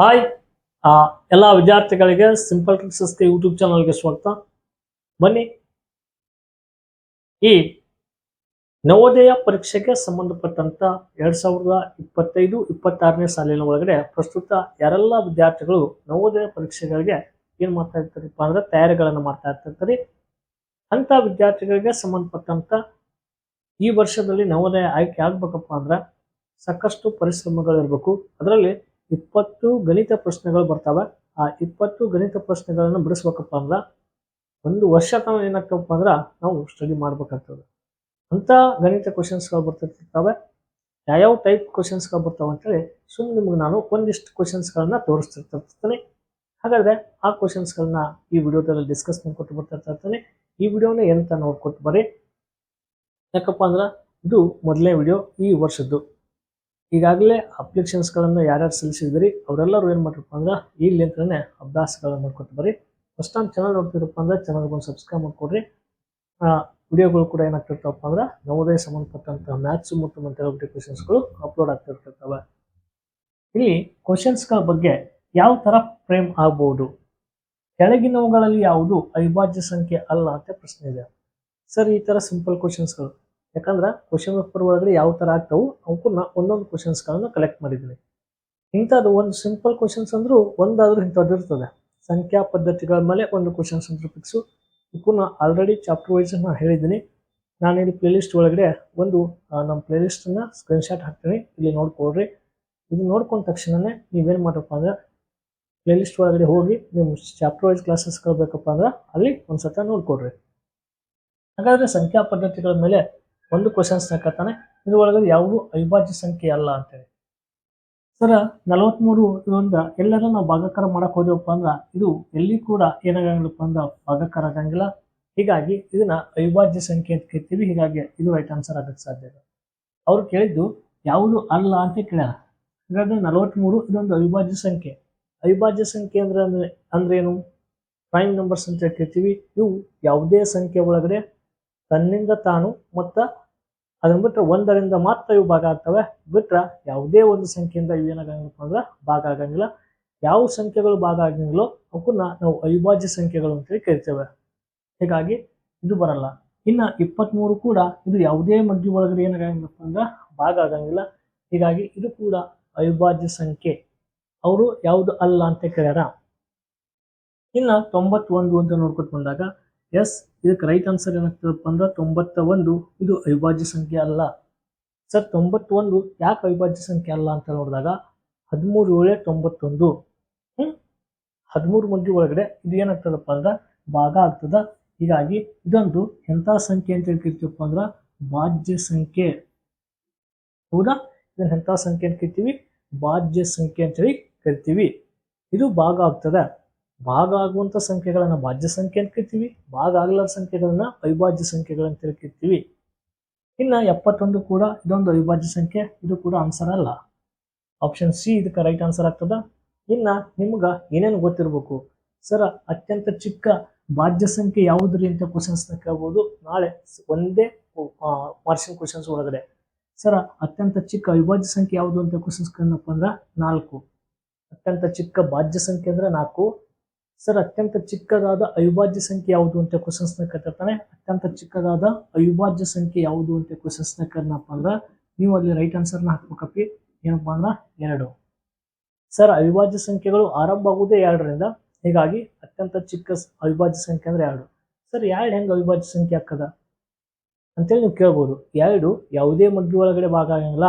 Hi ಎಲ್ಲ ವಿದ್ಯಾರ್ಥಿಗಳಿಗೆ simple ಟ್ರಿಕ್ಸಸ್ಗೆ YouTube ಚಾನಲ್ಗೆ ಸ್ವಾಗತ. ಬನ್ನಿ. ಈ ನವೋದಯ ಪರೀಕ್ಷೆಗೆ ಸಂಬಂಧಪಟ್ಟಂತ ಎರಡ್ ಸಾವಿರದ ಇಪ್ಪತ್ತೈದು, ಇಪ್ಪತ್ತಾರನೇ ಸಾಲಿನ ಒಳಗಡೆ ಪ್ರಸ್ತುತ ಯಾರೆಲ್ಲ ವಿದ್ಯಾರ್ಥಿಗಳು ನವೋದಯ ಪರೀಕ್ಷೆಗಳಿಗೆ ಏನು ಮಾಡ್ತಾ ಇರ್ತಾರಪ್ಪ ಅಂದ್ರೆ ತಯಾರಿಗಳನ್ನು ಮಾಡ್ತಾ ಇರ್ತಾರೆ. ಅಂತ ವಿದ್ಯಾರ್ಥಿಗಳಿಗೆ ಸಂಬಂಧಪಟ್ಟಂತ ಈ ವರ್ಷದಲ್ಲಿ ನವೋದಯ ಆಯ್ಕೆ ಆಗ್ಬೇಕಪ್ಪ ಅಂದ್ರೆ ಸಾಕಷ್ಟು ಪರಿಶ್ರಮಗಳಿರಬೇಕು. ಅದರಲ್ಲಿ ಇಪ್ಪತ್ತು ಗಣಿತ ಪ್ರಶ್ನೆಗಳು ಬರ್ತಾವೆ. ಆ ಇಪ್ಪತ್ತು ಗಣಿತ ಪ್ರಶ್ನೆಗಳನ್ನು ಬಿಡಿಸ್ಬೇಕಪ್ಪ ಅಂದ್ರೆ ಒಂದು ವರ್ಷ ತನಕ ಏನಾಗ್ತವಪ್ಪ ಅಂದ್ರೆ ನಾವು ಸ್ಟಡಿ ಮಾಡ್ಬೇಕಾಗ್ತದೆ. ಅಂತ ಗಣಿತ ಕ್ವಶನ್ಸ್ಗಳು ಬರ್ತಿರ್ತಾವೆ. ಯಾವ್ಯಾವ ಟೈಪ್ ಕ್ವಶನ್ಸ್ಗಳು ಬರ್ತಾವೆ ಅಂತೇಳಿ ಸುಮ್ಮನೆ ನಿಮ್ಗೆ ನಾನು ಒಂದಿಷ್ಟು ಕ್ವಶನ್ಸ್ಗಳನ್ನ ತೋರಿಸ್ತಿರ್ತಿರ್ತೀನಿ ಹಾಗಾದ್ರೆ ಆ ಕ್ವಶನ್ಸ್ಗಳನ್ನ ಈ ವಿಡಿಯೋದಲ್ಲಿ ಡಿಸ್ಕಸ್ ಮಾಡ್ಕೊಟ್ಟು ಇರ್ತೀನಿ. ಈ ವಿಡಿಯೋನ ಎಂತ ನೋಡ್ಕೊಟ್ಟು ಬರ್ರಿ. ಯಾಕಪ್ಪ ಅಂದ್ರೆ ಇದು ಮೊದಲನೇ ವಿಡಿಯೋ ಈ ವರ್ಷದ್ದು. ಈಗಾಗಲೇ ಅಪ್ಲಿಕೇಶನ್ಸ್ಗಳನ್ನು ಯಾರ್ಯಾರು ಸಲ್ಲಿಸಿದ್ರಿ, ಅವರೆಲ್ಲರೂ ಏನು ಮಾಡ್ರಪ್ಪ ಅಂದ್ರೆ ಈ ಲಿಂಕ್ನೇ ಅಭ್ಯಾಸಗಳನ್ನು ಮಾಡ್ಕೊತ ಬರ್ರಿ. ಫಸ್ಟ್ ಟೈಮ್ ಚಾನಲ್ ನೋಡ್ತಿರಪ್ಪ ಅಂದ್ರೆ ಚಾನಲ್ಗೆ ಒಂದು ಸಬ್ಸ್ಕ್ರೈಬ್ ಮಾಡ್ಕೊಡ್ರಿ. ವಿಡಿಯೋಗಳು ಕೂಡ ಏನಾಗ್ತಿರ್ತಾವಪ್ಪ ಅಂದ್ರೆ ನವೋದಯ ಸಂಬಂಧಪಟ್ಟಂತಹ ಮ್ಯಾಥ್ಸ್ ಮತ್ತು ಮತ್ತೆ ಕ್ವಶನ್ಸ್ಗಳು ಅಪ್ಲೋಡ್ ಆಗ್ತಿರ್ತಿರ್ತವೆ. ಇಲ್ಲಿ ಕ್ವಶನ್ಸ್ಗಳ ಬಗ್ಗೆ ಯಾವ ಥರ ಫ್ರೇಮ್ ಆಗ್ಬೋದು? ಕೆಳಗಿನವುಗಳಲ್ಲಿ ಯಾವುದು ಅವಿಭಾಜ್ಯ ಸಂಖ್ಯೆ ಅಲ್ಲ ಅಂತ ಪ್ರಶ್ನೆ ಇದೆ. ಸರ್, ಈ ಥರ ಸಿಂಪಲ್ ಕ್ವಶನ್ಸ್ಗಳು ಯಾಕಂದ್ರೆ ಕ್ವಶನ್ ಪೇಪರ್ ಒಳಗಡೆ ಯಾವ ಥರ ಆಗ್ತಾವು ನಾ ಒಂದೊಂದು ಕ್ವಶನ್ಸ್ಗಳನ್ನ ಕಲೆಕ್ಟ್ ಮಾಡಿದ್ದೀನಿ. ಇಂಥದ್ದು ಒಂದು ಸಿಂಪಲ್ ಕ್ವಶನ್ಸ್ ಅಂದರೂ ಒಂದಾದರೂ ಇಂಥದ್ದು ಇರ್ತದೆ. ಸಂಖ್ಯಾ ಪದ್ಧತಿಗಳ ಮೇಲೆ ಒಂದು ಕ್ವಶನ್ಸ್ ಅಂತ ಫಿಕ್ಸು ಇವಕ್ಕನ್ನ ಆಲ್ರೆಡಿ ಚಾಪ್ಟರ್ ವೈಸ್ ನಾನು ಹೇಳಿದ್ದೀನಿ. ನಾನು ಇಲ್ಲಿ ಪ್ಲೇಲಿಸ್ಟ್ ಒಳಗಡೆ ಒಂದು ನಮ್ಮ ಪ್ಲೇಲಿಸ್ಟನ್ನ ಸ್ಕ್ರೀನ್ಶಾಟ್ ಹಾಕ್ತೀನಿ. ಇಲ್ಲಿ ನೋಡ್ಕೊಳ್ರಿ. ಇದು ನೋಡ್ಕೊಂಡ ತಕ್ಷಣನೇ ನೀವೇನು ಮಾಡಪ್ಪ ಅಂದ್ರೆ ಪ್ಲೇಲಿಸ್ಟ್ ಒಳಗಡೆ ಹೋಗಿ ನೀವು ಚಾಪ್ಟರ್ ವೈಸ್ ಕ್ಲಾಸಸ್ಗಳು ಬೇಕಪ್ಪ ಅಂದ್ರೆ ಅಲ್ಲಿ ಒಂದ್ಸತ ನೋಡ್ಕೊಡ್ರಿ ಹಾಗಾದ್ರೆ ಸಂಖ್ಯಾ ಪದ್ಧತಿಗಳ ಮೇಲೆ ಒಂದು ಕ್ವಶನ್ಸ್ ಹಾಕತಾನೆ ಇದ್ರೊಳಗಡೆ ಯಾವುದು ಅವಿಭಾಜ್ಯ ಸಂಖ್ಯೆ ಅಲ್ಲ ಅಂತೇಳಿ. ಸರ ನಲವತ್ತ್ಮೂರು ಇದೊಂದು ಎಲ್ಲರೂ ನಾವು ಭಾಗಾಕಾರ ಮಾಡಕ್ ಹೋದೇವಪ್ಪ ಅಂದ್ರೆ, ಇದು ಎಲ್ಲಿ ಕೂಡ ಏನಾಗಂಗಿಲ್ಲಪ್ಪ ಅಂದ್ರೆ ಭಾಗಾಕಾರ ಆಗಂಗಿಲ್ಲ. ಹೀಗಾಗಿ ಇದನ್ನ ಅವಿಭಾಜ್ಯ ಸಂಖ್ಯೆ ಅಂತ ಕೇಳ್ತೀವಿ ಹೀಗಾಗಿ ಇದು ರೈಟ್ ಆನ್ಸರ್ ಆಗಕ್ಕೆ ಸಾಧ್ಯ ಇಲ್ಲ. ಅವ್ರು ಕೇಳಿದ್ದು ಯಾವುದು ಅಲ್ಲ ಅಂತ ಕೇಳ್ಯಾರ. ಹಾಗಾದ್ರೆ ನಲವತ್ಮೂರು ಇದೊಂದು ಅವಿಭಾಜ್ಯ ಸಂಖ್ಯೆ. ಅವಿಭಾಜ್ಯ ಸಂಖ್ಯೆ ಅಂದ್ರೆ ಅಂದ್ರೆ ಅಂದ್ರೆ ಏನು? ಪ್ರೈಮ್ ನಂಬರ್ಸ್ ಅಂತ ಕೇಳ್ತೀವಿ ಇವು ಯಾವುದೇ ಸಂಖ್ಯೆ ಒಳಗಡೆ ತನ್ನಿಂದ ತಾನು ಮತ್ತ ಅದನ್ನ ಬಿಟ್ಟರೆ ಒಂದರಿಂದ ಮಾತ್ರ ಇವು ಭಾಗ ಆಗ್ತವೆ. ಬಿಟ್ರೆ ಯಾವುದೇ ಒಂದು ಸಂಖ್ಯೆಯಿಂದ ಇವು ಏನಾಗಂಗಿಲ್ಲಪ್ಪ ಅಂದ್ರೆ ಭಾಗ ಆಗಂಗಿಲ್ಲ. ಯಾವ ಸಂಖ್ಯೆಗಳು ಭಾಗ ಆಗಂಗಿಲ್ಲೋ ಅವಕ್ಕನ್ನ ನಾವು ಅವಿಭಾಜ್ಯ ಸಂಖ್ಯೆಗಳು ಅಂತೇಳಿ ಕರಿತೇವೆ. ಹೀಗಾಗಿ ಇದು ಬರಲ್ಲ. ಇನ್ನ ಇಪ್ಪತ್ಮೂರು ಕೂಡ ಇದು ಯಾವುದೇ ಮಧ್ಯ ಒಳಗಡೆ ಏನಾಗಂಗಿಲ್ಲಪ್ಪ ಅಂದ್ರೆ ಭಾಗ ಆಗಂಗಿಲ್ಲ. ಹೀಗಾಗಿ ಇದು ಕೂಡ ಅವಿಭಾಜ್ಯ ಸಂಖ್ಯೆ. ಅವರು ಯಾವುದು ಅಲ್ಲ ಅಂತ ಕೇಳ್ಯಾರ? ಇನ್ನ ತೊಂಬತ್ತೊಂದು ಅಂತ ನೋಡ್ಕೊಟ್ ಬಂದಾಗ ಎಸ್, ಇದಕ್ಕೆ ರೈಟ್ ಆನ್ಸರ್ ಏನಾಗ್ತದಪ್ಪ ಅಂದ್ರೆ ತೊಂಬತ್ತ ಒಂದು ಇದು ಅವಿಭಾಜ್ಯ ಸಂಖ್ಯೆ ಅಲ್ಲ. ಸರ್, ತೊಂಬತ್ತೊಂದು ಯಾಕೆ ಅವಿಭಾಜ್ಯ ಸಂಖ್ಯೆ ಅಲ್ಲ ಅಂತ ನೋಡಿದಾಗ, ಹದಿಮೂರು ಏಳೆ ತೊಂಬತ್ತೊಂದು. ಹ್ಮ್? ಹದಿಮೂರು ಮಂದಿ ಒಳಗಡೆ ಇದು ಏನಾಗ್ತದಪ್ಪ ಅಂದ್ರೆ ಭಾಗ ಆಗ್ತದ. ಹೀಗಾಗಿ ಇದೊಂದು ಎಂಥ ಸಂಖ್ಯೆ ಅಂತ ಹೇಳ್ತಿರ್ತೀವಪ್ಪ ಅಂದ್ರೆ ಭಾಜ್ಯ ಸಂಖ್ಯೆ. ಹೌದಾ? ಇದನ್ನ ಎಂಥ ಸಂಖ್ಯೆ ಅಂತ ಕರಿತೀವಿ? ಭಾಜ್ಯ ಸಂಖ್ಯೆ ಅಂತೇಳಿ ಕರಿತೀವಿ. ಇದು ಭಾಗ ಆಗ್ತದೆ. ಭಾಗ ಆಗುವಂತ ಸಂಖ್ಯೆಗಳನ್ನು ಭಾಜ್ಯ ಸಂಖ್ಯೆ ಅಂತ ಕರಿತೀವಿ, ಭಾಗ ಆಗಲಾರ ಸಂಖ್ಯೆಗಳನ್ನ ಅವಿಭಾಜ್ಯ ಸಂಖ್ಯೆಗಳಂತ ಕರಿತೀವಿ. ಇನ್ನ ಎಪ್ಪತ್ತೊಂದು ಕೂಡ ಇದೊಂದು ಅವಿಭಾಜ್ಯ ಸಂಖ್ಯೆ, ಇದು ಕೂಡ ಆನ್ಸರ್ ಅಲ್ಲ. ಆಪ್ಷನ್ ಸಿ ಇದಕ್ಕೆ ರೈಟ್ ಆನ್ಸರ್ ಆಗ್ತದ. ಇನ್ನ ನಿಮ್ಗೆ ಏನೇನು ಗೊತ್ತಿರಬೇಕು? ಸರ್ ಅತ್ಯಂತ ಚಿಕ್ಕ ಭಾಜ್ಯ ಸಂಖ್ಯೆ ಯಾವುದ್ರಿ ಅಂತ ಕ್ವಶನ್ಸ್ ಕೇಳ್ಬೋದು. ನಾಳೆ ಒಂದೇ ಮಾರ್ಷನ್ ಕ್ವಶನ್ಸ್ ಒಳಗಡೆ. ಸರ್ ಅತ್ಯಂತ ಚಿಕ್ಕ ಅವಿಭಾಜ್ಯ ಸಂಖ್ಯೆ ಯಾವುದು ಅಂತ ಕ್ವಶನ್ಸ್ ಕೇಳಪ್ಪ ಅಂದ್ರೆ ನಾಲ್ಕು. ಅತ್ಯಂತ ಚಿಕ್ಕ ಭಾಜ್ಯ ಸಂಖ್ಯೆ ಅಂದ್ರೆ ನಾಲ್ಕು. ಸರ್, ಅತ್ಯಂತ ಚಿಕ್ಕದಾದ ಅವಿಭಾಜ್ಯ ಸಂಖ್ಯೆ ಯಾವುದು ಅಂತ ಕ್ವಶನ್ಸ್ನ ಕೇಳ್ತಿರ್ತಾನೆ ಅತ್ಯಂತ ಚಿಕ್ಕದಾದ ಅವಿಭಾಜ್ಯ ಸಂಖ್ಯೆ ಯಾವುದು ಅಂತ ಕ್ವಶನ್ಸ್ನ ಕೇಳನಪ್ಪ ಅಂದ್ರೆ ನೀವು ಅಲ್ಲಿ ರೈಟ್ ಆನ್ಸರ್ನ ಹಾಕ್ಬೇಕಪ್ಪಿ. ಏನಪ್ಪ ಅಂದ್ರೆ ಎರಡು. ಸರ್, ಅವಿಭಾಜ್ಯ ಸಂಖ್ಯೆಗಳು ಆರಂಭ ಆಗುವುದೇ ಎರಡರಿಂದ. ಹೀಗಾಗಿ ಅತ್ಯಂತ ಚಿಕ್ಕ ಅವಿಭಾಜ್ಯ ಸಂಖ್ಯೆ ಅಂದ್ರೆ ಎರಡು. ಸರ್, ಎರಡು ಹೆಂಗ್ ಅವಿಭಾಜ್ಯ ಸಂಖ್ಯೆ ಹಾಕದ ಅಂತೇಳಿ ನೀವು ಕೇಳ್ಬೋದು. ಎರಡು ಯಾವುದೇ ಮಗ್ಗಿ ಒಳಗಡೆ ಭಾಗ ಆಗಂಗಿಲ್ಲ.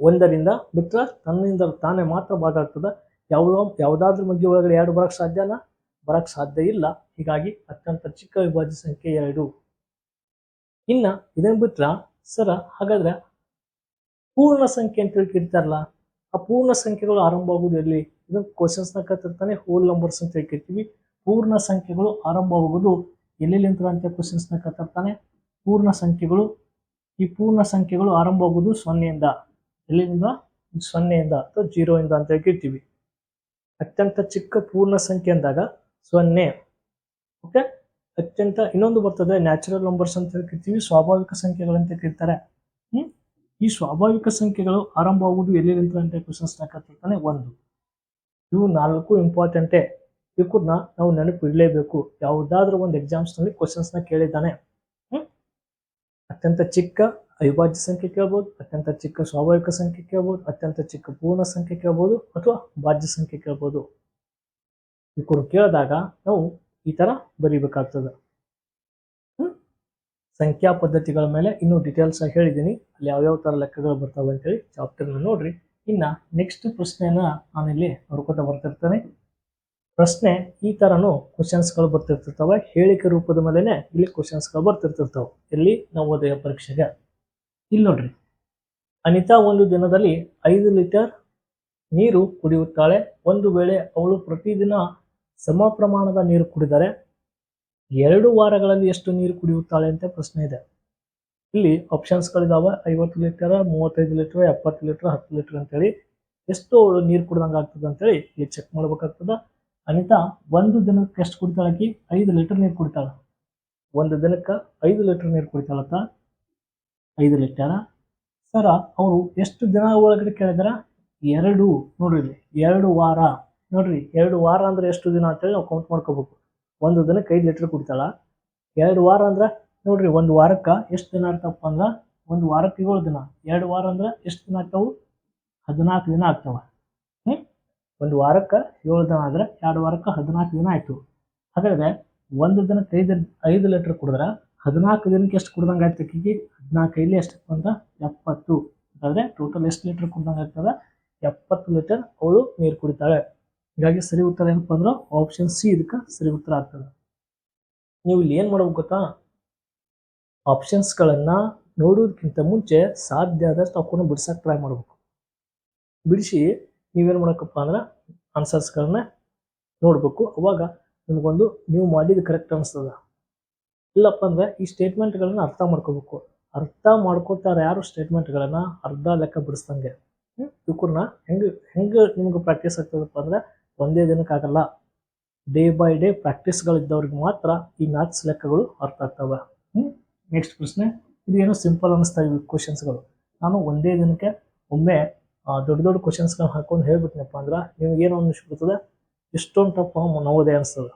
ಒಂದರಿಂದ ಬಿಟ್ರೆ ತನ್ನಿಂದ ತಾನೇ ಮಾತ್ರ ಭಾಗ ಆಗ್ತದ. ಯಾವುದೋ ಯಾವುದಾದ್ರೂ ಬಗ್ಗೆ ಒಳಗಡೆ ಎರಡು ಬರೋಕ್ಕೆ ಸಾಧ್ಯನಾ? ಬರಕ್ ಸಾಧ್ಯ ಇಲ್ಲ. ಹೀಗಾಗಿ ಅತ್ಯಂತ ಚಿಕ್ಕ ವಿಭಾಜ್ಯ ಸಂಖ್ಯೆ ಎರಡು. ಇನ್ನ ಇದನ್ನು ಬಿಟ್ರ, ಸರ, ಹಾಗಾದ್ರೆ ಪೂರ್ಣ ಸಂಖ್ಯೆ ಅಂತ ಹೇಳಿ ಕರಿತಾರಲ್ಲ ಆ ಪೂರ್ಣ ಸಂಖ್ಯೆಗಳು ಆರಂಭ ಆಗೋದು ಎಲ್ಲಿ? ಇದನ್ನು ಕ್ವಶನ್ಸ್ನ ಕತ್ತಿರ್ತಾನೆ ಹೋಲ್ ನಂಬರ್ಸ್ ಅಂತ ಹೇಳಿ ಕರಿತೀವಿ ಪೂರ್ಣ ಸಂಖ್ಯೆಗಳು ಆರಂಭವಾಗುವುದು ಎಲ್ಲೆಲ್ಲಿಂತ ಅಂತ ಕ್ವಶನ್ಸ್ನ ಕತ್ತಿರ್ತಾನೆ ಪೂರ್ಣ ಸಂಖ್ಯೆಗಳು, ಈ ಪೂರ್ಣ ಸಂಖ್ಯೆಗಳು ಆರಂಭ ಆರಂಭವಾಗುವುದು ಸೊನ್ನೆಯಿಂದ. ಎಲ್ಲಿಂದ? ಸೊನ್ನೆಯಿಂದ ಅಥವಾ ಜೀರೋಯಿಂದ ಅಂತ ಹೇಳಿ ಕರಿತೀವಿ ಅತ್ಯಂತ ಚಿಕ್ಕ ಪೂರ್ಣ ಸಂಖ್ಯೆ ಅಂದಾಗ ಸೊನ್ನೆ. ಓಕೆ ಅತ್ಯಂತ ಇನ್ನೊಂದು ಬರ್ತದೆ ನ್ಯಾಚುರಲ್ ನಂಬರ್ಸ್ ಅಂತ ಕರಿತೀವಿ ಸ್ವಾಭಾವಿಕ ಸಂಖ್ಯೆಗಳಂತ ಕರೀತಾರೆ ಹ್ಞೂ ಈ ಸ್ವಾಭಾವಿಕ ಸಂಖ್ಯೆಗಳು ಆರಂಭ ಆಗುವುದು ಎಲ್ಲಿಂದ ಅಂತ ಕ್ವಶನ್ಸ್ ಹಾಕತ್ತಿರ್ತಾನೆ ಒಂದು. ಇವು ನಾಲ್ಕು ಇಂಪಾರ್ಟೆಂಟೇ ಇವಕ್ಕನ್ನ ನಾವು ನೆನಪು ಇಡಲೇಬೇಕು. ಯಾವುದಾದ್ರೂ ಒಂದು ಎಕ್ಸಾಮ್ಸ್ನಲ್ಲಿ ಕ್ವಶನ್ಸ್ನ ಕೇಳಿದ್ದಾನೆ. ಹ್ಞೂ ಅತ್ಯಂತ ಚಿಕ್ಕ ಅವಿಭಾಜ್ಯ ಸಂಖ್ಯೆ ಕೇಳ್ಬೋದು, ಅತ್ಯಂತ ಚಿಕ್ಕ ಸ್ವಾಭಾವಿಕ ಸಂಖ್ಯೆ ಕೇಳ್ಬೋದು, ಅತ್ಯಂತ ಚಿಕ್ಕ ಪೂರ್ಣ ಸಂಖ್ಯೆ ಕೇಳ್ಬೋದು ಅಥವಾ ಭಾಜ್ಯ ಸಂಖ್ಯೆ ಕೇಳ್ಬೋದು. ಇವಕ್ಕನ್ನು ಕೇಳಿದಾಗ ನಾವು ಈ ತರ ಬರೀಬೇಕಾಗ್ತದೆ. ಸಂಖ್ಯಾ ಪದ್ಧತಿಗಳ ಮೇಲೆ ಇನ್ನೂ ಡೀಟೇಲ್ಸ್ ಆಗಿ ಹೇಳಿದ್ದೀನಿ. ಅಲ್ಲಿ ಯಾವ್ಯಾವ ತರ ಲೆಕ್ಕಗಳು ಬರ್ತಾವೆ ಅಂತೇಳಿ ಚಾಪ್ಟರ್ನ ನೋಡ್ರಿ. ಇನ್ನ ನೆಕ್ಸ್ಟ್ ಪ್ರಶ್ನೆನ ನಾನಿಲ್ಲಿ ನೋಡ್ಕೊತಾ ಬರ್ತಿರ್ತೇನೆ. ಪ್ರಶ್ನೆ ಈ ಥರನೂ ಕ್ವಶನ್ಸ್ಗಳು ಬರ್ತಿರ್ತಿರ್ತಾವೆ ಹೇಳಿಕೆ ರೂಪದ ಮೇಲೆನೆ ಇಲ್ಲಿ ಕ್ವಶನ್ಸ್ಗಳು ಬರ್ತಿರ್ತಿರ್ತವೆ ನಾವು ನವೋದಯ ಪರೀಕ್ಷೆಗೆ. ಇಲ್ಲಿ ನೋಡ್ರಿ. ಅನಿತಾ ಒಂದು ದಿನದಲ್ಲಿ ಐದು ಲೀಟರ್ ನೀರು ಕುಡಿಯುತ್ತಾಳೆ. ಒಂದು ವೇಳೆ ಅವಳು ಪ್ರತಿದಿನ ಸಮ ಪ್ರಮಾಣದ ನೀರು ಕುಡಿದರೆ ಎರಡು ವಾರಗಳಲ್ಲಿ ಎಷ್ಟು ನೀರು ಕುಡಿಯುತ್ತಾಳೆ ಅಂತ ಪ್ರಶ್ನೆ ಇದೆ. ಇಲ್ಲಿ ಆಪ್ಷನ್ಸ್ಗಳಿದಾವೆ ಐವತ್ತು ಲೀಟರ್, ಮೂವತ್ತೈದು ಲೀಟರ್, ಎಪ್ಪತ್ತು ಲೀಟರ್, ಹತ್ತು ಲೀಟರ್ ಅಂತೇಳಿ ಎಷ್ಟು ಅವಳು ನೀರು ಕುಡ್ದಂಗೆ ಆಗ್ತದೆ ಅಂತೇಳಿ ಇಲ್ಲಿ ಚೆಕ್ ಮಾಡ್ಬೇಕಾಗ್ತದೆ. ಅನಿತಾ ಒಂದು ದಿನಕ್ಕೆ ಎಷ್ಟು ಕುಡಿತಾಳೆ ಆಕಿ? ಐದು ಲೀಟರ್ ನೀರು ಕುಡಿತಾಳೆ. ಒಂದು ದಿನಕ್ಕೆ ಐದು ಲೀಟರ್ ನೀರು ಕುಡಿತಾಳತ್ತ ಐದು ಲೀಟರ್. ಸರ, ಅವರು ಎಷ್ಟು ದಿನ ಒಳಗಡೆ ಕೇಳಿದ್ರೆ? ಎರಡು ನೋಡ್ರಿ, ಎರಡು ವಾರ. ನೋಡ್ರಿ, ಎರಡು ವಾರ ಅಂದ್ರೆ ಎಷ್ಟು ದಿನ ಅಂತೇಳಿ ನಾವು ಕೌಂಟ್ ಮಾಡ್ಕೋಬೇಕು. ಒಂದು ದಿನಕ್ಕೆ ಐದು ಲೀಟರ್ ಕುಡಿತಾಳ. ಎರಡು ವಾರ ಅಂದ್ರೆ, ನೋಡ್ರಿ, ಒಂದು ವಾರಕ್ಕೆ ಎಷ್ಟು ದಿನ ಆಗ್ತಪ್ಪ ಅಂದ್ರೆ, ಒಂದು ವಾರಕ್ಕೆ ಏಳು ದಿನ. ಎರಡು ವಾರ ಅಂದ್ರೆ ಎಷ್ಟು ದಿನ ಆಗ್ತಾವು? ಹದಿನಾಲ್ಕು ದಿನ ಆಗ್ತಾವ. ಒಂದು ವಾರಕ್ಕೆ ಏಳು ದಿನ ಆದ್ರೆ ಎರಡು ವಾರಕ್ಕೆ ಹದಿನಾಲ್ಕು ದಿನ ಆಯ್ತು. ಹಾಗಾದ್ರೆ ಒಂದು ದಿನಕ್ಕೆ ಐದು ಐದು ಲೀಟರ್ ಕುಡಿದ್ರೆ ಹದಿನಾಲ್ಕು ದಿನಕ್ಕೆ ಎಷ್ಟು ಕುಡ್ದಂಗೆ ಆಯ್ತು ಅಕ್ಕಿಗೆ? ಹದಿನಾಲ್ಕು ಐಲಿ ಎಷ್ಟು ಬಂದ ಎಪ್ಪತ್ತು. ಅಂತಂದರೆ ಟೋಟಲ್ ಎಷ್ಟು ಲೀಟರ್ ಕುಡ್ದಂಗೆ ಆಗ್ತದೆ? ಎಪ್ಪತ್ತು ಲೀಟರ್ ಅವಳು ನೀರು ಕುಡಿತಾಳೆ. ಹೀಗಾಗಿ ಸರಿ ಉತ್ತರ ಏನಪ್ಪ ಅಂದ್ರೆ ಆಪ್ಷನ್ ಸಿ ಇದಕ್ಕೆ ಸರಿ ಉತ್ತರ ಆಗ್ತದೆ. ನೀವು ಇಲ್ಲಿ ಏನು ಮಾಡ್ಬೇಕು ಗೊತ್ತಾ? ಆಪ್ಷನ್ಸ್ಗಳನ್ನು ನೋಡೋದಕ್ಕಿಂತ ಮುಂಚೆ ಸಾಧ್ಯ ಆದಷ್ಟು ಅವಕ್ಕನ್ನು ಬಿಡ್ಸಕ್ಕೆ ಟ್ರೈ ಮಾಡ್ಬೇಕು. ಬಿಡಿಸಿ ನೀವೇನು ಮಾಡೋಕಪ್ಪ ಅಂದ್ರೆ ಆನ್ಸರ್ಸ್ಗಳನ್ನ ನೋಡಬೇಕು. ಅವಾಗ ನಿಮಗೊಂದು ನೀವು ಮಾಡಿದ ಕರೆಕ್ಟ್ ಅನಿಸ್ತದ. ಇಲ್ಲಪ್ಪ ಅಂದ್ರೆ ಈ ಸ್ಟೇಟ್ಮೆಂಟ್ಗಳನ್ನ ಅರ್ಥ ಮಾಡ್ಕೋಬೇಕು. ಅರ್ಥ ಮಾಡ್ಕೋತಾರೆ ಯಾರು ಸ್ಟೇಟ್ಮೆಂಟ್ಗಳನ್ನು ಅರ್ಧ ಲೆಕ್ಕ ಬಿಡಿಸ್ದಂಗೆ? ಇವಕ್ಕನ್ನ ಹೆಂಗೆ ಹೆಂಗೆ ನಿಮ್ಗೆ ಪ್ರಾಕ್ಟೀಸ್ ಆಗ್ತದಪ್ಪ ಅಂದ್ರೆ ಒಂದೇ ದಿನಕ್ಕೆ ಆಗಲ್ಲ. ಡೇ ಬೈ ಡೇ ಪ್ರಾಕ್ಟೀಸ್ಗಳಿದ್ದವ್ರಿಗೆ ಮಾತ್ರ ಈ ಮ್ಯಾಥ್ಸ್ ಲೆಕ್ಕಗಳು ಅರ್ಥ ಆಗ್ತವೆ. ನೆಕ್ಸ್ಟ್ ಪ್ರಶ್ನೆ. ಇದೇನು ಸಿಂಪಲ್ ಅನ್ನಿಸ್ತಾ ಇವೆ ಕ್ವಶನ್ಸ್ಗಳು ನಾನು ಒಂದೇ ದಿನಕ್ಕೆ ಒಮ್ಮೆ ದೊಡ್ಡ ದೊಡ್ಡ ಕ್ವಶನ್ಸ್ಗಳನ್ನ ಹಾಕೊಂಡು ಹೇಳ್ಬಿಟ್ನಪ್ಪ ಅಂದ್ರೆ ನಿಮ್ಗೆ ಏನು ಅನ್ನಿಸ್ಬಿಡ್ತದೆ ಎಷ್ಟೊಂದು ಟಫ್ ನವೋದಯ ಅನಿಸ್ತದೆ.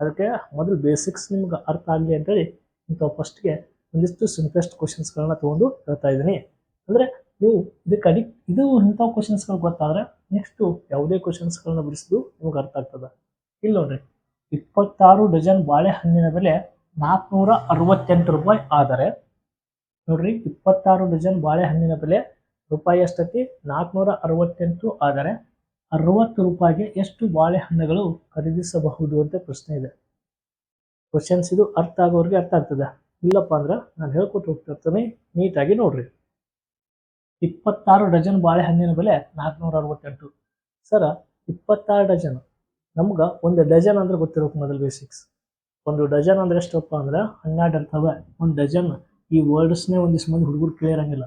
ಅದಕ್ಕೆ ಮೊದಲು ಬೇಸಿಕ್ಸ್ ನಿಮ್ಗೆ ಅರ್ಥ ಆಗಲಿ ಅಂತೇಳಿ ಇಂಥ ಫಸ್ಟ್ಗೆ ಒಂದಿಷ್ಟು ಸಿಂಪ್ಲೆಸ್ಟ್ ಕ್ವಶನ್ಸ್ಗಳನ್ನ ತೊಗೊಂಡು ಹೇಳ್ತಾ ಇದ್ದೀನಿ. ಅಂದರೆ ನೀವು ಇದಕ್ಕೆ ಅಡಿಕ್ಟ್ ಇದು ಇಂಥ ಕ್ವಶನ್ಸ್ಗಳು ಗೊತ್ತಾದರೆ ನೆಕ್ಸ್ಟು ಯಾವುದೇ ಕ್ವಶನ್ಸ್ಗಳನ್ನ ಬಿಡಿಸಿದ್ರು ನಿಮ್ಗೆ ಅರ್ಥ ಆಗ್ತದೆ. ಇಲ್ಲ ನೋಡ್ರಿ, ಇಪ್ಪತ್ತಾರು ಡಜನ್ ಬಾಳೆಹಣ್ಣಿನ ಬೆಲೆ ನಾಲ್ಕುನೂರ ಅರವತ್ತೆಂಟು ರೂಪಾಯಿ ಆದರೆ, ನೋಡ್ರಿ ಇಪ್ಪತ್ತಾರು ಡಜನ್ ಬಾಳೆಹಣ್ಣಿನ ಬೆಲೆ ರೂಪಾಯಿ ಅಷ್ಟತಿ ನಾಲ್ಕುನೂರ ಅರವತ್ತೆಂಟು ಆದರೆ ಅರವತ್ತು ರೂಪಾಯಿಗೆ ಎಷ್ಟು ಬಾಳೆಹಣ್ಣುಗಳು ಖರೀದಿಸಬಹುದು ಅಂತ ಪ್ರಶ್ನೆ ಇದೆ. ಕ್ವಶನ್ಸ್ ಇದು ಅರ್ಥ ಆಗೋರಿಗೆ ಅರ್ಥ ಆಗ್ತದೆ. ಇಲ್ಲಪ್ಪ ಅಂದ್ರೆ ನಾನು ಹೇಳ್ಕೊಟ್ಟು ಹೋಗ್ತಿರ್ತೀನಿ ನೀಟಾಗಿ ನೋಡ್ರಿ. ಇಪ್ಪತ್ತಾರು ಡಜನ್ ಬಾಳೆಹಣ್ಣಿನ ಬೆಲೆ ನಾಲ್ಕುನೂರ ಅರವತ್ತೆಂಟು. ಸರ, ಇಪ್ಪತ್ತಾರು ಡಜನ್. ನಮ್ಗೆ ಒಂದು ಡಜನ್ ಅಂದ್ರೆ ಗೊತ್ತಿರೋಕೆ ಮೊದಲು ಬೇಸಿಕ್ಸ್ ಒಂದು ಡಜನ್ ಅಂದ್ರೆ ಎಷ್ಟಪ್ಪ ಅಂದ್ರೆ ಹನ್ನೆರಡು ಇರ್ತವೆ ಒಂದು ಡಜನ್. ಈ ವರ್ಡ್ಸ್ನೇ ಒಂದಿಷ್ಟು ಮಂದಿ ಹುಡುಗರು ಕೇಳಿರಂಗಿಲ್ಲ.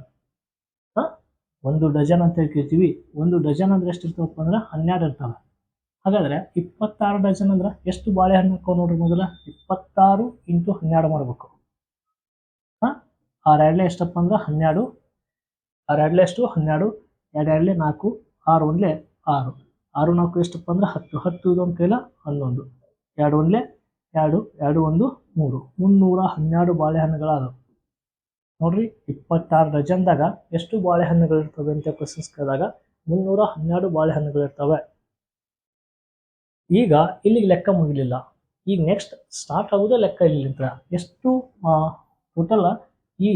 ಒಂದು ಡಜನ್ ಅಂತ ಹೇಳ್ತಿರ್ತೀವಿ ಒಂದು ಡಜನ್ ಅಂದ್ರೆ ಎಷ್ಟು ಇರ್ತಾವಪ್ಪ ಅಂದ್ರೆ ಹನ್ನೆರಡು ಇರ್ತಾವೆ. ಹಾಗಾದ್ರೆ ಇಪ್ಪತ್ತಾರು ಡಜನ್ ಅಂದ್ರೆ ಎಷ್ಟು ಬಾಳೆಹಣ್ಣು ಹಾಕೋ ನೋಡ್ರಿ ಮೊದಲ? ಇಪ್ಪತ್ತಾರು ಇಂಟು ಹನ್ನೆರಡು ಮಾಡ್ಬೇಕು. ಆರು ಎರಡಲೆ ಎಷ್ಟಪ್ಪ ಅಂದ್ರೆ ಹನ್ನೆರಡು. ಆರೆರಡ್ಲೆ ಎಷ್ಟು? ಹನ್ನೆರಡು. ಎರಡೆರಡ್ಲೆ ನಾಲ್ಕು. ಆರು ಒಂದ್ಲೆ ಆರು. ಆರು ನಾಲ್ಕು ಎಷ್ಟಪ್ಪ ಅಂದ್ರೆ ಹತ್ತು. ಹತ್ತು ಇದೊಂದು ಕೈಲ ಹನ್ನೊಂದು. ಎರಡು ಒಂದ್ಲೆ ಎರಡು. ಎರಡು ಒಂದು ಮೂರು. ಮುನ್ನೂರ ಹನ್ನೆರಡು ಬಾಳೆಹಣ್ಣುಗಳಾದವು. ನೋಡ್ರಿ, ಇಪ್ಪತ್ತಾರು ಡಜನ್ದಾಗ ಎಷ್ಟು ಬಾಳೆಹಣ್ಣುಗಳಿರ್ತವೆ ಅಂತ ಕ್ವಶನ್ಸ್ ಕೇಳಿದಾಗ ಮುನ್ನೂರ ಹನ್ನೆರಡು ಬಾಳೆಹಣ್ಣುಗಳಿರ್ತವೆ. ಈಗ ಇಲ್ಲಿಗೆ ಲೆಕ್ಕ ಮುಗಿಲಿಲ್ಲ. ಈಗ ನೆಕ್ಸ್ಟ್ ಸ್ಟಾರ್ಟ್ ಆಗೋದೇ ಲೆಕ್ಕ ಇಲ್ಲಿಂದ ಎಷ್ಟು ಟೋಟಲ್ ಈ